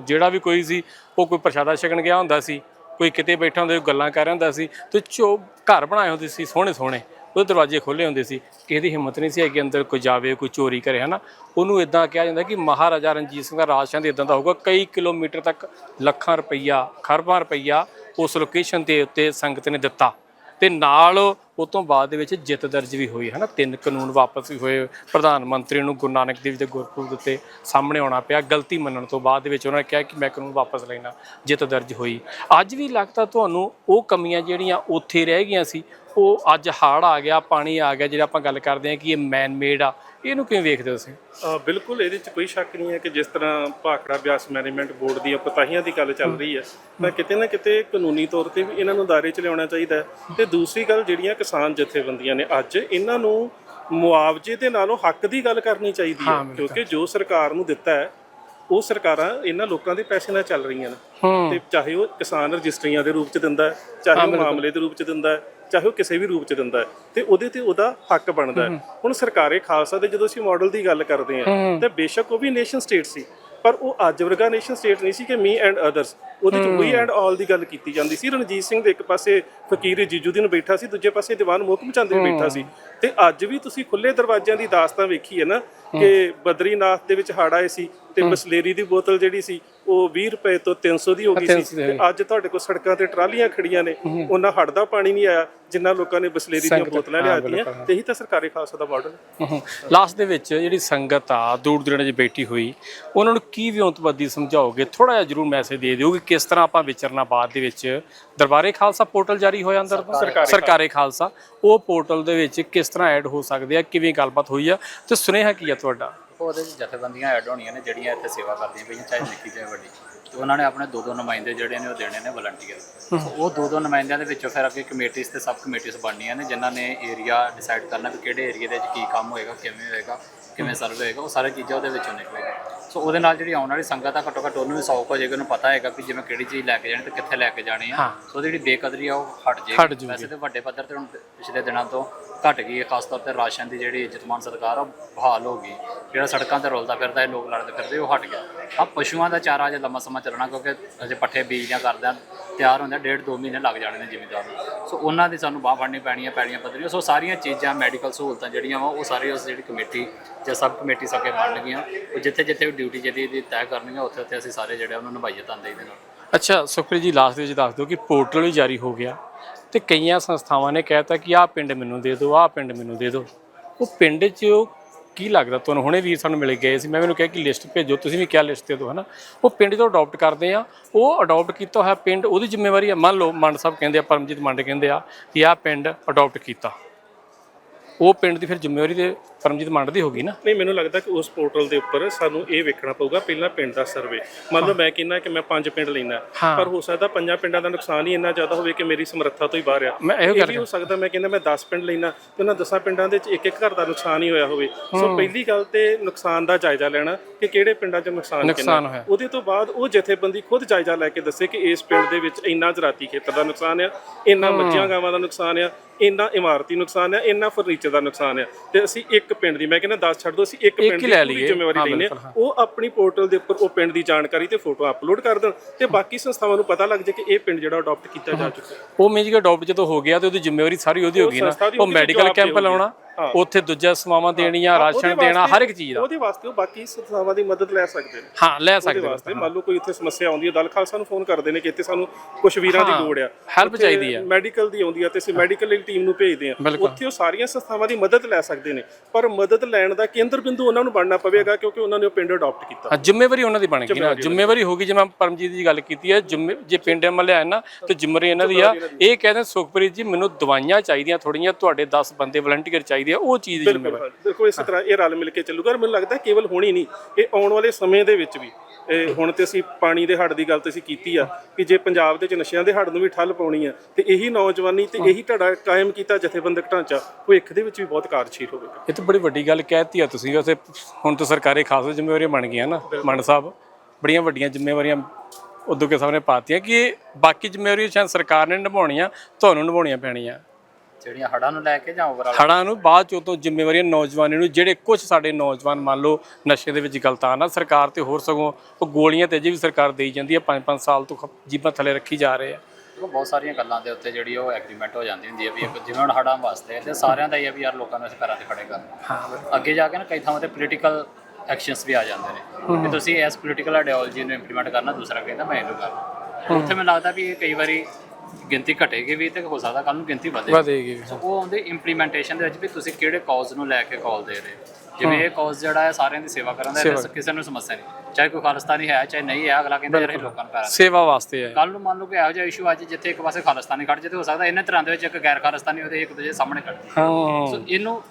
ਜਿਹੜਾ ਵੀ ਕੋਈ ਸੀ ਉਹ ਕੋਈ ਪ੍ਰਸ਼ਾਦਾ ਛਕਣ ਗਿਆ ਹੁੰਦਾ ਸੀ। ਕੋਈ ਕਿਤੇ ਬੈਠਾ ਹੁੰਦਾ, ਕੋਈ ਗੱਲਾਂ ਕਰ ਰਿਹਾ ਹੁੰਦਾ ਸੀ ਤੇ ਚੋ ਘਰ ਬਣਾਏ ਹੁੰਦੇ ਸੀ, ਸੋਹਣੇ ਸੋਹਣੇ। ਉਹਦੇ ਦਰਵਾਜ਼ੇ ਖੁੱਲੇ ਹੁੰਦੇ ਸੀ। ਕਿਸੇ ਦੀ ਹਿੰਮਤ ਨਹੀਂ ਸੀ ਕਿ ਅੰਦਰ ਕੋਈ ਜਾਵੇ, ਕੋਈ ਚੋਰੀ ਕਰੇ, ਹਨਾ। ਉਹਨੂੰ ਇਦਾਂ ਕਿਹਾ ਜਾਂਦਾ ਕਿ ਮਹਾਰਾਜਾ ਰਣਜੀਤ ਸਿੰਘ ਦਾ ਰਾਜ ਸ਼ਾਂਤ ਇਦਾਂ ਦਾ ਹੋਊਗਾ, ਕਈ ਕਿਲੋਮੀਟਰ ਤੱਕ ਲੱਖਾਂ ਰੁਪਈਆ, ਖਰਬਾਂ ਰੁਪਈਆ ਉਸ ਲੋਕੇਸ਼ਨ ਦੇ ਉੱਤੇ ਸੰਗਤ ਨੇ ਦਿੱਤਾ। ਤੇ ਨਾਲ ਉਹ ਤੋਂ ਬਾਅਦ ਦੇ ਵਿੱਚ ਜਿੱਤ ਦਰਜ ਵੀ ਹੋਈ ਹੈ ਨਾ ਤਿੰਨ ਕਾਨੂੰਨ ਵਾਪਸ ਵੀ ਹੋਏ। ਪ੍ਰਧਾਨ ਮੰਤਰੀ ਨੂੰ ਗੁਰੂ ਨਾਨਕ ਦੇਵ ਦੇ ਗੁਰਪੁਰਬ ਦੇ ਉੱਤੇ ਸਾਹਮਣੇ ਆਉਣਾ ਪਿਆ। ਗਲਤੀ ਮੰਨਣ ਤੋਂ ਬਾਅਦ ਦੇ ਵਿੱਚ ਉਹਨਾਂ ਨੇ ਕਿਹਾ ਕਿ ਮੈਂ ਕਾਨੂੰਨ ਵਾਪਸ ਲੈਣਾ, ਜਿੱਤ ਦਰਜ ਹੋਈ। ਅੱਜ ਵੀ ਲੱਗਦਾ ਤੁਹਾਨੂੰ ਉਹ ਕਮੀਆਂ ਜਿਹੜੀਆਂ ਉੱਥੇ ਰਹਿ ਗਈਆਂ ਸੀ, ਉਹ ਅੱਜ ਹੜ੍ਹ ਆ ਗਿਆ, ਪਾਣੀ ਆ ਗਿਆ, ਜਿਹੜਾ ਆਪਾਂ ਗੱਲ ਕਰਦੇ ਹਾਂ ਕਿ ਇਹ ਮੈਨ ਮੇਡ ਆ। ਇਹਨੂੰ ਕਿਵੇਂ ਵੇਖਦੇ ਹੋ ਤੁਸੀਂ? ਬਿਲਕੁਲ ਇਹਦੇ 'ਚ ਕੋਈ ਸ਼ੱਕ ਨਹੀਂ ਹੈ ਕਿ ਜਿਸ ਤਰ੍ਹਾਂ ਭਾਖੜਾ ਬਿਆਸ ਮੈਨੇਜਮੈਂਟ ਬੋਰਡ ਦੀਆਂ ਪਤਾਹੀਆਂ ਦੀ ਗੱਲ ਚੱਲ ਰਹੀ ਹੈ ਤਾਂ ਕਿਤੇ ਨਾ ਕਿਤੇ ਕਾਨੂੰਨੀ ਤੌਰ ਤੇ ਵੀ ਇਹਨਾਂ ਨੂੰ ਦਾਇਰੇ 'ਚ ਲਿਆਉਣਾ ਚਾਹੀਦਾ ਹੈ। ਤੇ ਦੂਸਰੀ ਗੱਲ ਜਿਹੜੀਆਂ ਕਿਸਾਨ ਜਥੇਬੰਦੀਆਂ ਨੇ ਅੱਜ ਇਹਨਾਂ ਨੂੰ ਮੁਆਵਜ਼ੇ ਦੇ ਨਾਲੋਂ ਹੱਕ ਦੀ ਗੱਲ ਕਰਨੀ ਚਾਹੀਦੀ ਹੈ ਕਿਉਂਕਿ ਜੋ ਸਰਕਾਰ ਨੂੰ ਦਿੱਤਾ ਹੈ ਉਹ ਸਰਕਾਰਾਂ ਇਹਨਾਂ ਲੋਕਾਂ ਦੇ ਪੈਸੇ ਨਾਲ ਚੱਲ ਰਹੀਆਂ ਨੇ। ਤੇ ਚਾਹੇ ਉਹ ਕਿਸਾਨ ਰਜਿਸਟਰੀਆਂ ਦੇ ਰੂਪ ਚ ਦਿੰਦਾ ਹੈ ਚਾਹੇ ਉਹ ਮਾਮਲੇ ਦੇ ਰੂਪ ਚ ਦਿੰਦਾ ਹੈ ਚਾਹੇ ਉਹ ਕਿਸੇ ਵੀ ਰੂਪ ਚ ਦਿੰਦਾ ਹੈ ਤੇ ਉਹਦੇ ਤੇ ਉਹਦਾ ਹੱਕ ਬਣਦਾ ਹੈ। ਹੁਣ ਸਰਕਾਰੇ ਖਾਲਸਾ ਦੇ ਜਦੋਂ ਅਸੀਂ ਮਾਡਲ ਦੀ ਗੱਲ ਕਰਦੇ ਹਾਂ ਤੇ ਬੇਸ਼ੱਕ ਉਹ ਵੀ ਨੇਸ਼ਨ ਸਟੇਟ ਸੀ ਪਰ ਉਹ ਅੱਜ ਵਰਗਾ ਨੇਸ਼ਨ ਸਟੇਟ ਨਹੀਂ ਸੀ ਕਿ ਮੀ ਐਂਡ ਅਦਰਸ ਉਹਦੇ ਚ ਵੀ ਐਂਡ ਆਲ ਦੀ ਗੱਲ ਕੀਤੀ ਜਾਂਦੀ ਸੀ। ਰਣਜੀਤ ਸਿੰਘ ਦੇ ਇੱਕ ਪਾਸੇ ਫਕੀਰ ਜੀਜੂਦੀਨ ਬੈਠਾ ਸੀ ਦੂਜੇ ਪਾਸੇ ਦੀਵਾਨ ਮੋਹਕਮ ਚੰਦ ਵੀ ਬੈਠਾ ਸੀ। ਤੇ ਅੱਜ ਵੀ ਤੁਸੀਂ ਖੁੱਲੇ ਦਰਵਾਜ਼ਿਆਂ ਦੀ ਦਾਸਤਾਨ ਵੇਖੀ ਹੈ ਨਾ ਕਿ ਬਦਰੀਨਾਥ ਦੇ ਵਿੱਚ ਹੜ ਆਏ ਸੀ ਤੇ ਬਸਲੇਰੀ ਦੀ ਬੋਤਲ ਜਿਹੜੀ ਸੀ ਉਹ 20 ਰੁਪਏ ਤੋਂ 300 ਦੀ ਹੋ ਗਈ 300 ਸੀ ਦੀ ਤੇ ਅੱਜ ਤੁਹਾਡੇ ਕੋਲ ਸੜਕਾਂ ਤੇ ਟਰਾਲੀਆਂ ਖੜੀਆਂ ਨੇ ਉਹਨਾਂ ਹੜ ਦਾ ਪਾਣੀ ਨਹੀਂ ਆਇਆ ਜਿੰਨਾ ਲੋਕਾਂ ਨੇ ਬਸਲੇਰੀ ਦੀਆਂ ਬੋਤਲਾਂ ਲਿਆਤੀਆਂ ਤੇ ਇਹੀ ਤਾਂ ਸਰਕਾਰੀ ਖਾਲਸਾ ਦਾ ਮਾਡਲ ਹੈ। ਲਾਸਟ ਦੇ ਵਿੱਚ ਜਿਹੜੀ ਸੰਗਤ ਆ ਦੂਰ ਦੁਰਾਡੇ 'ਚ ਬੈਠੀ ਹੋਈ ਉਹਨਾਂ ਨੂੰ ਕੀ ਵਿਉਂਤਵਾਦੀ ਸਮਝਾਓਗੇ? ਥੋੜਾ ਜਿਹਾ ਜਰੂਰ ਮੈਸੇਜ ਦੇ ਦਿਓ ਕਿ ਕਿਸ ਤਰ੍ਹਾਂ ਆਪਾਂ ਵਿਚਰਨਾ ਬਾਅਦ ਦੇ ਵਿੱਚ? ਦਰਬਾਰੇ ਖਾਲਸਾ ਪੋਰਟਲ ਜਾਰੀ ਹੋਇਆ ਅੰਦਰ? ਸਰਕਾਰੇ ਖਾਲਸਾ। ਉਹ ਪੋਰਟਲ ਦੇ ਵਿੱਚ ਕਿਸ ਤਰ੍ਹਾਂ ਐਡ ਹੋ ਸਕਦੇ ਆ? ਕਿਵੇਂ ਗੱਲਬਾਤ ਹੋਈ ਆ? ਤੇ ਸੁਨੇਹਾ ਕੀ ਆ ਤੁਹਾਡਾ? ਉਹਦੇ ਵਿੱਚ ਜਥੇਬੰਦੀਆਂ ਐਡ ਹੋਣੀਆਂ ਨੇ ਜਿਹੜੀਆਂ ਇੱਥੇ ਸੇਵਾ ਕਰਦੀਆਂ ਪਈਆਂ ਚਾਹੇ ਨਿੱਕੀ ਚਾਹੇ ਵੱਡੀ। ਤੇ ਉਹਨਾਂ ਨੇ ਆਪਣੇ ਦੋ ਦੋ ਨੁਮਾਇੰਦੇ ਜਿਹੜੇ ਨੇ ਉਹ ਦੇਣੇ ਨੇ ਵਲੰਟੀਅਰ ਉਹ ਦੋ ਦੋ ਨੁਮਾਇੰਦਿਆਂ ਦੇ ਵਿੱਚੋਂ ਫਿਰ ਅੱਗੇ ਕਮੇਟੀਆਂ ਤੇ ਸਬ ਕਮੇਟੀਆਂ ਬਣਨੀਆਂ ਨੇ ਜਿਨ੍ਹਾਂ ਨੇ ਏਰੀਆ ਡਿਸਾਈਡ ਕਰਨਾ ਵੀ ਕਿਹੜੇ ਏਰੀਆ ਦੇ ਵਿੱਚ ਕੀ ਕੰਮ ਹੋਏਗਾ ਕਿਵੇਂ ਹੋਏਗਾ। ਕਿਵੇਂ ਸਰਵੇ ਹੋਏਗਾ ਉਹ ਸਾਰੇ ਚੀਜ਼ਾਂ ਉਹਦੇ ਵਿੱਚੋਂ ਨਿਕਲੇਗਾ। ਸੋ ਉਹਦੇ ਨਾਲ ਜਿਹੜੀ ਆਉਣ ਵਾਲੀ ਸੰਗਤ ਆ ਘੱਟੋ ਘੱਟ ਉਹਨੂੰ ਵੀ ਸੌਖ ਹੋ ਜਾਏਗਾ ਉਹਨੂੰ ਪਤਾ ਹੈਗਾ ਕਿ ਜਿਵੇਂ ਕਿਹੜੀ ਚੀਜ਼ ਲੈ ਕੇ ਜਾਣੀ ਤੇ ਕਿੱਥੇ ਲੈ ਕੇ ਜਾਣੀ ਆ ਸੋ ਉਹਦੀ ਜਿਹੜੀ ਬੇਕਦਰੀ ਆ ਉਹ ਹਟ ਹਟ ਜਾਏਗੀ। ਜਾਊਗੀ। ਵੈਸੇ ਤੇ ਵੱਡੇ ਪੱਧਰ ਤੇ ਹੁਣ ਪਿਛਲੇ ਦਿਨਾਂ ਤੋਂ ਘਟ ਗਈ ਹੈ, ਖਾਸ ਤੌਰ ਤੇ ਰਾਸ਼ਨ ਦੀ ਜਿਹੜੀ ਇੱਜ਼ਤਮਾਨ ਸਰਕਾਰ ਆ, ਉਹ ਬਹਾਲ ਹੋ ਗਈ। ਜਿਹੜਾ ਸੜਕਾਂ ਤੇ ਰੁਲਦਾ ਫਿਰਦਾ ਇਹ ਲੋਕ ਲੜਦੇ ਫਿਰਦੇ, ਉਹ ਹਟ ਗਿਆ। ਆ ਪਸ਼ੂਆਂ ਦਾ ਚਾਰਾ ਅਜੇ ਲੰਮਾ ਸਮਾਂ ਚੱਲਣਾ, ਕਿਉਂਕਿ ਅਜੇ ਪੱਠੇ ਬੀਜਦਿਆਂ ਕਰਦਿਆਂ ਤਿਆਰ ਹੁੰਦਿਆਂ ਡੇਢ ਦੋ ਮਹੀਨੇ ਲੱਗ ਜਾਣੇ ਨੇ ਜ਼ਿਮੀਦਾਰ ਨੂੰ। ਸੋ ਉਹਨਾਂ ਦੀ ਸਾਨੂੰ ਬਾਹ ਫੜਨੀ ਪੈਣੀ ਹੈ ਪੈੜੀਆਂ ਪੱਧਰੀਆਂ। ਸੋ ਸਾਰੀਆਂ ਚੀਜ਼ਾਂ, ਮੈਡੀਕਲ ਸਹੂਲਤਾਂ ਜਿਹੜੀਆਂ ਵਾ, ਉਹ ਸਾਰੇ ਉਸ ਜਿਹੜੀ ਕਮੇਟੀ ਜਾਂ ਸਬ ਕਮੇਟੀ ਸਕੇ ਬਣਨਗੀਆਂ ਉਹ ਜਿੱਥੇ ਜਿੱਥੇ ਡਿਊਟੀ ਜਿਹੜੀ ਇਹਦੀ ਤੈਅ ਕਰਨੀਆਂ, ਉੱਥੇ ਉੱਥੇ ਅਸੀਂ ਸਾਰੇ ਜਿਹੜੇ ਆ, ਉਹਨੂੰ ਨਿਭਾਈਏ ਤਨਦੇਹੀ ਦੇ ਨਾਲ। ਅੱਛਾ, ਸੁਖਪ੍ਰੀਤ ਜੀ ਲਾਸਟ ਵਿੱਚ ਦੱਸ ਦਿਓ ਕਿ ਪੋਰਟਲ ਵੀ ਜਾਰੀ ਹੋ ਗਿਆ। ਤੇ ਕਈਆਂ ਸੰਸਥਾਵਾਂ ਨੇ ਕਹਿਤਾ ਕਿ ਆਹ ਪਿੰਡ ਮੈਨੂੰ ਦੇ ਦਿਓ, ਆਹ ਪਿੰਡ ਮੈਨੂੰ ਦੇ ਦਿਓ। ਉਹ ਪਿੰਡ 'ਚ ਕੀ ਲੱਗਦਾ? ਤੁਹਾਨੂੰ ਹੁਣੇ ਵੀਰ ਸਾਨੂੰ ਮਿਲ ਗਏ ਸੀ। ਮੈਂ ਮੈਨੂੰ ਕਿਹਾ ਕਿ ਲਿਸਟ ਭੇਜੋ, ਤੁਸੀਂ ਵੀ ਕਿਹਾ ਲਿਸਟ ਦੇ ਦਿਓ, ਹਨਾ? ਉਹ ਪਿੰਡ ਤੋਂ ਅਡਾਪਟ ਕਰਦੇ ਆ। ਉਹ ਅਡਾਪਟ ਕੀਤਾ ਹੋਇਆ ਪਿੰਡ, ਉਹਦੀ ਜ਼ਿੰਮੇਵਾਰੀ ਆ। ਮੰਨ ਲਓ, ਮੰਡ ਸਾਹਿਬ ਕਹਿੰਦੇ ਆ, ਪਰਮਜੀਤ ਮੰਡ ਕਹਿੰਦੇ ਆ ਕਿ ਆਹ ਪਿੰਡ ਅਡਾਪਟ ਕੀਤਾ। ਉਹ ਪਿੰਡ ਦੀ ਫਿਰ ਜ਼ਿੰਮੇਵਾਰੀ ਤੇ ਪਰਮਜੀਤ ਮੰਡ ਦੀ ਹੋਗੀ ਨਾ? ਨਹੀਂ ਮੈਨੂੰ ਲੱਗਦਾ ਕਿ ਉਸ ਪੋਰਟਲ ਦੇ ਉੱਪਰ ਸਾਨੂੰ ਇਹ ਵੇਖਣਾ ਪਊਗਾ ਪਹਿਲਾਂ ਪਿੰਡ ਦਾ ਸਰਵੇ। ਮੰਨ ਲਓ ਮੈਂ ਕਹਿੰਦਾ ਕਿ ਮੈਂ ਪੰਜ ਪਿੰਡ ਲੈਣਾ। ਪਰ ਹੋ ਸਕਦਾ ਪੰਜਾਂ ਪਿੰਡਾਂ ਦਾ ਨੁਕਸਾਨ ਹੀ ਇੰਨਾ ਜ਼ਿਆਦਾ ਹੋਵੇ ਕਿ ਮੇਰੀ ਸਮਰੱਥਾ ਤੋਂ ਹੀ ਬਾਹਰ ਆ। ਮੈਂ ਇਹੋ ਵੀ ਹੋ ਸਕਦਾ ਮੈਂ ਕਹਿੰਦਾ ਮੈਂ 10 ਪਿੰਡ ਲੈਣਾ ਤੇ ਉਹਨਾਂ 10 ਪਿੰਡਾਂ ਦੇ ਵਿੱਚ ਇੱਕ ਇੱਕ ਘਰ ਦਾ ਨੁਕਸਾਨ ਹੀ ਹੋਇਆ ਹੋਵੇ। ਸੋ ਪਹਿਲੀ ਗੱਲ ਤੇ ਨੁਕਸਾਨ ਦਾ ਜਾਇਜ਼ਾ ਲੈਣਾ ਕਿ ਕਿਹੜੇ ਪਿੰਡਾਂ 'ਚ ਨੁਕਸਾਨ ਨੁਕਸਾਨ ਹੋਇਆ। ਉਹਦੇ ਤੋਂ ਬਾਅਦ ਉਹ ਜਥੇਬੰਦੀ ਖੁਦ ਜਾਇਜ਼ਾ ਲੈ ਕੇ ਦੱਸੇ ਕਿ ਇਸ ਪਿੰਡ ਦੇ ਵਿੱਚ ਇੰਨਾ ਜ਼ਰਾਤੀ ਖੇਤਰ ਦਾ ਨੁਕਸਾਨ ਆ ਇੰਨਾ ਮੱਝਾਂ ਗਾਵਾਂ ਦਾ ਨੁਕਸਾਨ ਆ ਇੰਨਾ ਇਮਾਰਤੀ ਨੁਕਸਾਨ ਆ ਇੰਨਾ ਫਰਨੀਚਰ ਦਾ ਨੁਕਸਾਨ ਆ ਤੇ ਅਸੀਂ ਇੱਕ ਪਿੰਡ ਦੀ ਮੈਂ ਕਹਿੰਦਾ 10 ਛੱਡ ਦੋ ਅਸੀਂ ਇੱਕ ਪਿੰਡ ਦੀ ਲੈ ਪੂਰੀ ਲਈਏ। ਜ਼ਿੰਮੇਵਾਰੀ ਲੈਣੇ ਬਿਲਕੁਲ, ਹਾਂ। ਉਹ ਆਪਣੀ ਪੋਰਟਲ ਦੇ ਉੱਪਰ ਉਹ ਪਿੰਡ ਦੀ ਜਾਣਕਾਰੀ ਤੇ ਫੋਟੋ ਅਪਲੋਡ ਕਰ ਦੇਣ ਤੇ ਬਾਕੀ ਸੰਸਥਾਵਾਂ ਨੂੰ ਪਤਾ ਲੱਗ ਜੇ ਕਿ ਇਹ ਪਿੰਡ ਜਿਹੜਾ ਅਡਾਪਟ ਕੀਤਾ ਜਾ ਚੁੱਕਾ ਹੈ ਉਹ ਮੇਜਿਕ ਅਡਾਪਟ ਜਦੋਂ ਹੋ ਗਿਆ ਤੇ ਉਹਦੀ ਜ਼ਿੰਮੇਵਾਰੀ ਸਾਰੀ ਉਹਦੀ ਹੋ ਗਈ ਨਾ ਸੰਸਥਾ ਦੀ ਉਹ ਉਹਦੀ ਮੈਡੀਕਲ ਕੈਂਪ। ਲਾਉਣਾ। ਉੱਥੇ ਦੂਜਾ ਸਮਾਵਾਂ ਦੇਣੀਆਂ ਰਾਸ਼ਨ ਦੇਣਾ ਹਰ ਇੱਕ ਚੀਜ਼ ਦਾ। ਉਹਦੇ ਵਾਸਤੇ ਉਹ ਬਾਕੀ ਸੰਸਥਾਵਾਂ ਦੀ ਮਦਦ ਲੈ ਸਕਦੇ ਨੇ। ਹਾਂ ਲੈ ਸਕਦੇ ਵਾਸਤੇ। ਮੰਨ ਲਓ ਕੋਈ ਇੱਥੇ ਸਮੱਸਿਆ ਆਉਂਦੀ ਹੈ ਦਲ ਖਾਲਸਾ ਨੂੰ ਫੋਨ ਕਰਦੇ ਨੇ ਕਿ ਇੱਥੇ ਸਾਨੂੰ ਕੁਝ ਵੀਰਾਂ ਦੀ ਲੋੜ ਆ। help ਚਾਹੀਦੀ ਆ। ਮੈਡੀਕਲ ਦੀ ਆਉਂਦੀ ਆ ਤੇ ਅਸੀਂ ਮੈਡੀਕਲ ਲਈ ਟੀਮ ਨੂੰ ਭੇਜਦੇ ਆ। ਉੱਥੇ ਉਹ ਸਾਰੀਆਂ ਸੰਸਥਾਵਾਂ ਦੀ ਮਦਦ ਲੈ ਸਕਦੇ ਨੇ। ਪਰ ਮਦਦ ਲੈਣ ਦਾ ਕੇਂਦਰ ਬਿੰਦੂ ਉਹਨਾਂ ਨੂੰ ਬਣਨਾ ਪਵੇਗਾ ਕਿਉਂਕਿ ਉਹਨਾਂ ਨੇ ਉਹ ਪਿੰਡ ਅਡਾਪਟ ਕੀਤਾ। ਹਾਂ ਜ਼ਿੰਮੇਵਾਰੀ ਉਹਨਾਂ ਦੀ ਬਣ ਗਈ ਨਾ। ਜ਼ਿੰਮੇਵਾਰੀ ਹੋ ਗਈ ਜਿਵੇਂ ਪਰਮਜੀਤ ਦੀ ਗੱਲ ਕੀਤੀ ਹੈ ਜ਼ਿੰਮੇ ਜੇ ਪਿੰਡ ਐਮਐਲਏ ਹੈ ਨਾ ਤੇ ਜ਼ਿੰਮੇਵਾਰੀ ਇਹਨਾਂ ਦੀ ਆ। ਇਹ ਕਹਿੰਦੇ ਸੁਖਪ੍ਰੀਤ ਜੀ ਮੈਨੂੰ ਦਵਾਈਆਂ ਚਾਹੀਦੀਆਂ ਥੋੜੀਆਂ ਤੁਹਾਡੇ 10 ਬੰਦੇ ਵਲੰਟੀਅਰ ਚਾਹੀਦੇ ਆ ਉਹ ਚੀਜ਼ ਦੀ ਜ਼ਿੰਮੇਵਾਰੀ ਬਿਲਕੁਲ। ਦੇਖੋ ਇਸੇ ਤਰ੍ਹਾਂ ਇਹ ਰਲ ਮਿਲ ਕੇ ਚੱਲੂਗਾ ਔਰ ਮੈਨੂੰ ਲੱਗਦਾ ਕੇਵਲ ਹੋਣੀ ਨਹੀਂ ਇਹ ਆਉਣ ਵਾਲੇ ਸਮੇਂ ਦੇ ਵਿੱਚ ਵੀ। ਇਹ ਹੁਣ ਤੇ ਅਸੀਂ ਪਾਣੀ ਦੇ ਹੜ ਦੀ ਗੱਲ ਤੇ ਅਸੀਂ ਕੀਤੀ ਆ ਕਿ ਜੇ ਪੰਜਾਬ ਦੇ ਵਿੱਚ ਨਸ਼ਿਆਂ ਦੇ ਹੜ ਨੂੰ ਵੀ ਠੱਲ ਪਾਉਣੀ ਆ ਤੇ ਇਹੀ ਨੌਜਵਾਨੀ ਤੇ ਇਹੀ ਢੜਾ ਕਾਇਮ ਕੀਤਾ ਜਥੇਬੰਦਕ ਢਾਂਚਾ ਭਵਿੱਖ ਦੇ ਵਿੱਚ ਵੀ ਬਹੁਤ ਕਾਰਜਸ਼ੀਲ ਹੋਵੇਗਾ। ਇਹ ਤਾਂ ਬੜੀ ਵੱਡੀ ਗੱਲ ਕਹਿਤੀ ਆ ਤੁਸੀਂ ਵੈਸੇ ਹੁਣ ਤਾਂ ਸਰਕਾਰੀ ਖਾਸ ਜ਼ਿੰਮੇਵਾਰੀਆਂ ਬਣ ਗਈਆਂ ਨਾ ਮੰਡ ਸਾਹਿਬ ਬੜੀਆਂ ਵੱਡੀਆਂ ਜ਼ਿੰਮੇਵਾਰੀਆਂ ਉਦੋਂ ਕੇ ਸਾਹਮਣੇ ਪਾਤੀਆਂ ਕਿ ਬਾਕੀ ਜ਼ਿੰਮੇਵਾਰੀਆਂ ਸ਼ਾਇਦ ਸਰਕਾਰ ਨੇ ਨਿਭਾਉਣੀਆਂ ਤੁਹਾਨੂੰ ਨਿਭਾਉਣੀਆਂ ਪੈਣੀਆਂ। ਜਿਹੜੀਆਂ ਹੜਾਂ ਨੂੰ ਲੈ ਕੇ ਜਾਂ ਓਵਰਆਲ ਹੜਾਂ ਨੂੰ ਬਾਅਦ ਚੋਂ ਤੋਂ ਜ਼ਿੰਮੇਵਾਰੀਆਂ ਨੌਜਵਾਨਾਂ ਨੂੰ ਜਿਹੜੇ ਕੁਝ ਸਾਡੇ ਨੌਜਵਾਨ ਮੰਨ ਲਓ ਨਸ਼ੇ ਦੇ ਵਿੱਚ ਗਲਤਾਨ ਆ ਸਰਕਾਰ ਤੇ ਹੋਰ ਸਗੋਂ ਉਹ ਗੋਲੀਆਂ ਤੇ ਅਜੇ ਵੀ ਸਰਕਾਰ ਦੇਈ ਜਾਂਦੀ ਹੈ 5-5 ਸਾਲ ਤੋਂ ਜੀਬਾਂ ਥੱਲੇ ਰੱਖੀ ਜਾ ਰਹੇ ਆ। ਬਹੁਤ ਸਾਰੀਆਂ ਗੱਲਾਂ ਦੇ ਉੱਤੇ ਜਿਹੜੀ ਉਹ ਐਗਰੀਮੈਂਟ ਹੋ ਜਾਂਦੀ ਹੁੰਦੀ ਹੈ ਵੀ ਜਿਵੇਂ ਹੁਣ ਹੜਾਂ ਵਾਸਤੇ ਤੇ ਸਾਰਿਆਂ ਦਾ ਹੀ ਹੈ ਵੀ ਯਾਰ ਲੋਕਾਂ ਨੂੰ ਇਸ ਪੈਰਾਂ ਤੇ ਖੜੇ ਕਰਨਾ। ਹਾਂ ਅੱਗੇ ਜਾ ਕੇ ਨਾ ਕਈ ਥਾਵਾਂ ਤੇ ਪੋਲੀਟੀਕਲ ਐਕਸ਼ਨਸ ਵੀ ਆ ਜਾਂਦੇ ਨੇ। ਕਿ ਤੁਸੀਂ ਇਸ ਪੋਲੀਟੀਕਲ ਆਈਡੀਓਲੋਜੀ ਨੂੰ ਇੰਪਲੀਮੈਂਟ ਕਰਨਾ ਦੂਸਰਾ ਕਹਿੰਦਾ ਮੈਂ ਇਹਨੂੰ ਕਰਨਾ। ਉੱਥੇ ਮੈਨੂੰ ਲੱਗਦਾ ਵੀ ਇਹ ਕਈ ਵਾਰੀ ਗਿਣਤੀ ਘਟੇਗੀ ਵੀ ਤੇ ਹੋ ਸਕਦਾ ਕੱਲ ਨੂੰ ਗਿਣਤੀ ਵਧੇ ਵਧੇਗੀ ਸੋ ਉਹ ਆਉਂਦੇ ਇੰਪਲੀਮੈਂਟੇਸ਼ਨ ਦੇ ਵਿੱਚ ਵੀ ਤੁਸੀਂ ਕਿਹੜੇ ਕਾਜ਼ ਨੂੰ ਲੈ ਕੇ ਕਾਲ ਦੇ ਰਹੇ ਹੋ? ਜਿਵੇਂ ਇਹ ਕਾਜ਼ ਜਿਹੜਾ ਹੈ ਸਾਰਿਆਂ ਦੀ ਸੇਵਾ ਕਰਨ ਦਾ 'ਚ ਕਿਸੇ ਨੂੰ ਸਮੱਸਿਆ ਨਹੀਂ। ਚਾਹੇ ਕੋਈ ਖਾਲਿਸਤਾਨੀ ਹੈ ਚਾਹੇ ਨਹੀਂ ਹੈ ਅਗਲਾ ਕਹਿੰਦਾ ਇਹ ਲੋਕਾਂ ਨੂੰ ਪੈਰਾਂ ਸੇਵਾ ਵਾਸਤੇ ਹੈ। ਕੱਲ ਨੂੰ ਮੰਨ ਲਓ ਕਿ ਇਹੋ ਜਿਹਾ ਇਸ਼ੂ ਅੱਜ ਜਿੱਥੇ ਇੱਕ ਪਾਸੇ ਖਾਲਿਸਤਾਨੀ ਖੜ ਜੇ ਤੇ ਹੋ ਸਕਦਾ ਇਹਨਾਂ ਤਰ੍ਹਾਂ ਦੇ ਵਿੱਚ ਇੱਕ ਗੈਰ ਖਾਲਿਸਤਾਨੀ ਉਹਦੇ ਇੱਕ ਦੂਜੇ ਦੇ ਸਾਹਮਣੇ ਖੜ ਜੇ ਹਾਂ। ਸੋ ਇਹਨੂੰ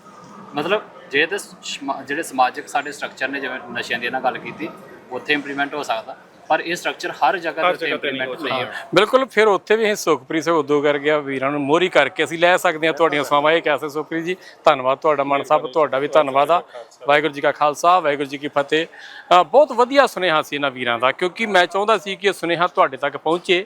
ਮਤਲਬ ਜੇ ਤੇ ਸਮਾ- ਜਿਹੜੇ ਸਮਾਜਿਕ ਸਾਡੇ ਸਟਰਕਚਰ ਨੇ ਜਿਵੇਂ ਨਸ਼ਿਆਂ ਦੀ ਇਹਨਾਂ ਗੱਲ ਕੀਤੀ ਉੱਥੇ ਇੰਪਲੀਮੈਂਟ ਹੋ ਸਕਦਾ। ਪਰ ਇਹ ਸਟਰਕਚਰ ਹਰ ਜਗ੍ਹਾ ਤੇ ਨਹੀਂ ਇੰਪਲੀਮੈਂਟ ਹੋ ਨਹੀਂ ਸਕਦਾ। ਹੋਣਾ ਬਿਲਕੁਲ ਫਿਰ ਉੱਥੇ ਵੀ ਅਸੀਂ ਸੁਖਪ੍ਰੀਤ ਸਿੰਘ ਉਦੋਂ ਕਰ ਗਿਆ ਵੀਰਾਂ ਨੂੰ ਮੋਹਰੀ ਕਰਕੇ ਅਸੀਂ ਲੈ ਸਕਦੇ ਹਾਂ ਤੁਹਾਡੀਆਂ ਸੇਵਾਵਾਂ। ਇਹ ਕਹਿ ਸਕਦੇ ਸੁਖਪ੍ਰੀਤ ਜੀ ਧੰਨਵਾਦ ਤੁਹਾਡਾ ਮਨ ਸਾਹਿਬ ਤੁਹਾਡਾ ਵੀ ਧੰਨਵਾਦ ਆ। ਵਾਹਿਗੁਰੂ ਜੀ ਕਾ ਖਾਲਸਾ ਵਾਹਿਗੁਰੂ ਜੀ ਕੀ ਫਤਿਹ। ਬਹੁਤ ਵਧੀਆ ਸੁਨੇਹਾ ਸੀ ਇਹਨਾਂ ਵੀਰਾਂ ਦਾ ਕਿਉਂਕਿ ਮੈਂ ਚਾਹੁੰਦਾ ਸੀ ਕਿ ਇਹ ਸੁਨੇਹਾ ਤੁਹਾਡੇ ਤੱਕ ਪਹੁੰਚੇ।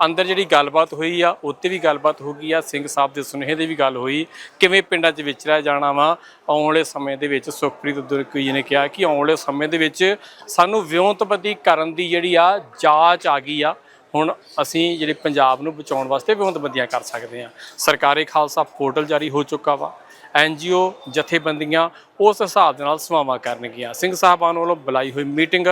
ਅੰਦਰ ਜਿਹੜੀ ਗੱਲਬਾਤ ਹੋਈ ਆ, ਉੱਤੇ ਵੀ ਗੱਲਬਾਤ ਹੋ ਗਈ ਆ, ਸਿੰਘ ਸਾਹਿਬ ਦੇ ਸੁਨੇਹੇ ਦੀ ਵੀ ਗੱਲ ਹੋਈ, ਕਿਵੇਂ ਪਿੰਡਾਂ 'ਚ ਵਿਚਰਿਆ ਜਾਣਾ ਵਾ, ਆਉਣ ਵਾਲੇ ਸਮੇਂ ਦੇ ਵਿੱਚ ਸੁਖਪ੍ਰੀਤ ਦੁਰਕੀ ਜੀ ਨੇ ਕਿਹਾ ਕਿ ਆਉਣ ਵਾਲੇ ਸਮੇਂ ਦੇ ਵਿੱਚ ਸਾਨੂੰ ਵਿਉਂਤਬੰਦੀ ਕਰਨ ਦੀ ਜਿਹੜੀ ਆ ਜਾਂਚ ਆ ਗਈ ਆ। ਹੁਣ ਅਸੀਂ ਜਿਹੜੇ ਪੰਜਾਬ ਨੂੰ ਬਚਾਉਣ ਵਾਸਤੇ ਵਿਉਂਤਬੰਦੀਆਂ ਕਰ ਸਕਦੇ ਹਾਂ ਸਰਕਾਰੀ ਖਾਲਸਾ ਪੋਰਟਲ ਜਾਰੀ ਹੋ ਚੁੱਕਾ ਵਾ। ਐਨਜੀਓ ਜਥੇਬੰਦੀਆਂ ਉਸ ਹਿਸਾਬ ਦੇ ਨਾਲ ਸੇਵਾਵਾਂ ਕਰਨਗੀਆਂ। ਸਿੰਘ ਸਾਹਿਬਾਨ ਵੱਲੋਂ ਬੁਲਾਈ ਹੋਈ ਮੀਟਿੰਗ,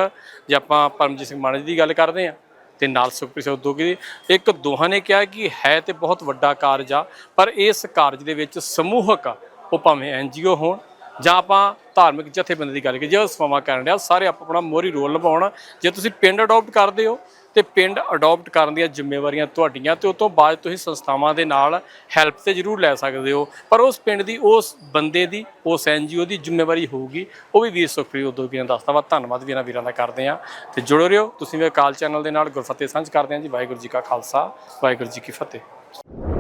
ਜੇ ਆਪਾਂ ਪਰਮਜੀਤ ਸਿੰਘ ਮਾਨ ਜੀ ਦੀ ਗੱਲ ਕਰਦੇ ਹਾਂ ਤੇ ਨਾਲ ਸੁਖਪ੍ਰੀਤ ਸਿੰਘ ਉਦੋਗੀ ਦੀ। ਇੱਕ ਦੋਹਾਂ ਨੇ ਕਿਹਾ ਕਿ ਹੈ ਤੇ ਬਹੁਤ ਵੱਡਾ ਕਾਰਜ ਆ ਪਰ ਇਸ ਕਾਰਜ ਦੇ ਵਿੱਚ ਸਮੂਹਕ ਆ, ਉਹ ਭਾਵੇਂ ਐਨਜੀਓ ਹੋਣ ਜਾਂ ਆਪਾਂ ਧਾਰਮਿਕ ਜਥੇਬੰਦੀ ਦੀ ਗੱਲ ਕਰੀਏ ਜੇ ਸਮਾਂ ਸੇਵਾਵਾਂ ਕਰਨ ਡਿਆ ਸਾਰੇ ਆਪ ਆਪਣਾ ਮੋਹਰੀ ਰੋਲ ਨਿਭਾਉਣ। ਜੇ ਤੁਸੀਂ ਪਿੰਡ ਅਡਾਪਟ ਕਰਦੇ ਹੋ ਤੇ ਪਿੰਡ ਅਡਾਪਟ ਕਰਨ ਦੀਆਂ ਜ਼ਿੰਮੇਵਾਰੀਆਂ ਤੁਹਾਡੀਆਂ ਤੇ ਉਸ ਤੋਂ ਬਾਅਦ ਤੁਸੀਂ ਸੰਸਥਾਵਾਂ ਦੇ ਨਾਲ ਹੈਲਪ ਤੇ ਜ਼ਰੂਰ ਲੈ ਸਕਦੇ ਹੋ। ਪਰ ਉਸ ਪਿੰਡ ਦੀ, ਉਸ ਬੰਦੇ ਦੀ, ਉਸ ਐਨਜੀਓ ਦੀ ਜ਼ਿੰਮੇਵਾਰੀ ਹੋਊਗੀ। ਉਹ ਵੀ ਵੀਰ ਸੁਖਪ੍ਰੀਤ ਉਦੋਗੀ ਨੇ ਦੱਸਦਾ ਵਾ। ਧੰਨਵਾਦ ਵੀਰਾਂ ਵੀਰਾਂ ਦਾ ਕਰਦੇ ਆ ਤੇ ਜੁੜੋ ਰਹੋ। ਤੁਸੀਂ ਵੀ ਅਕਾਲ ਚੈਨਲ ਦੇ ਨਾਲ ਗੁਰਫਤਿਹ ਸਾਂਝ ਕਰਦੇ ਆ ਜੀ। ਵਾਹਿਗੁਰੂ ਜੀ ਕਾ ਖਾਲਸਾ, ਵਾਹਿਗੁਰੂ ਜੀ ਕੀ ਫਤਿਹ।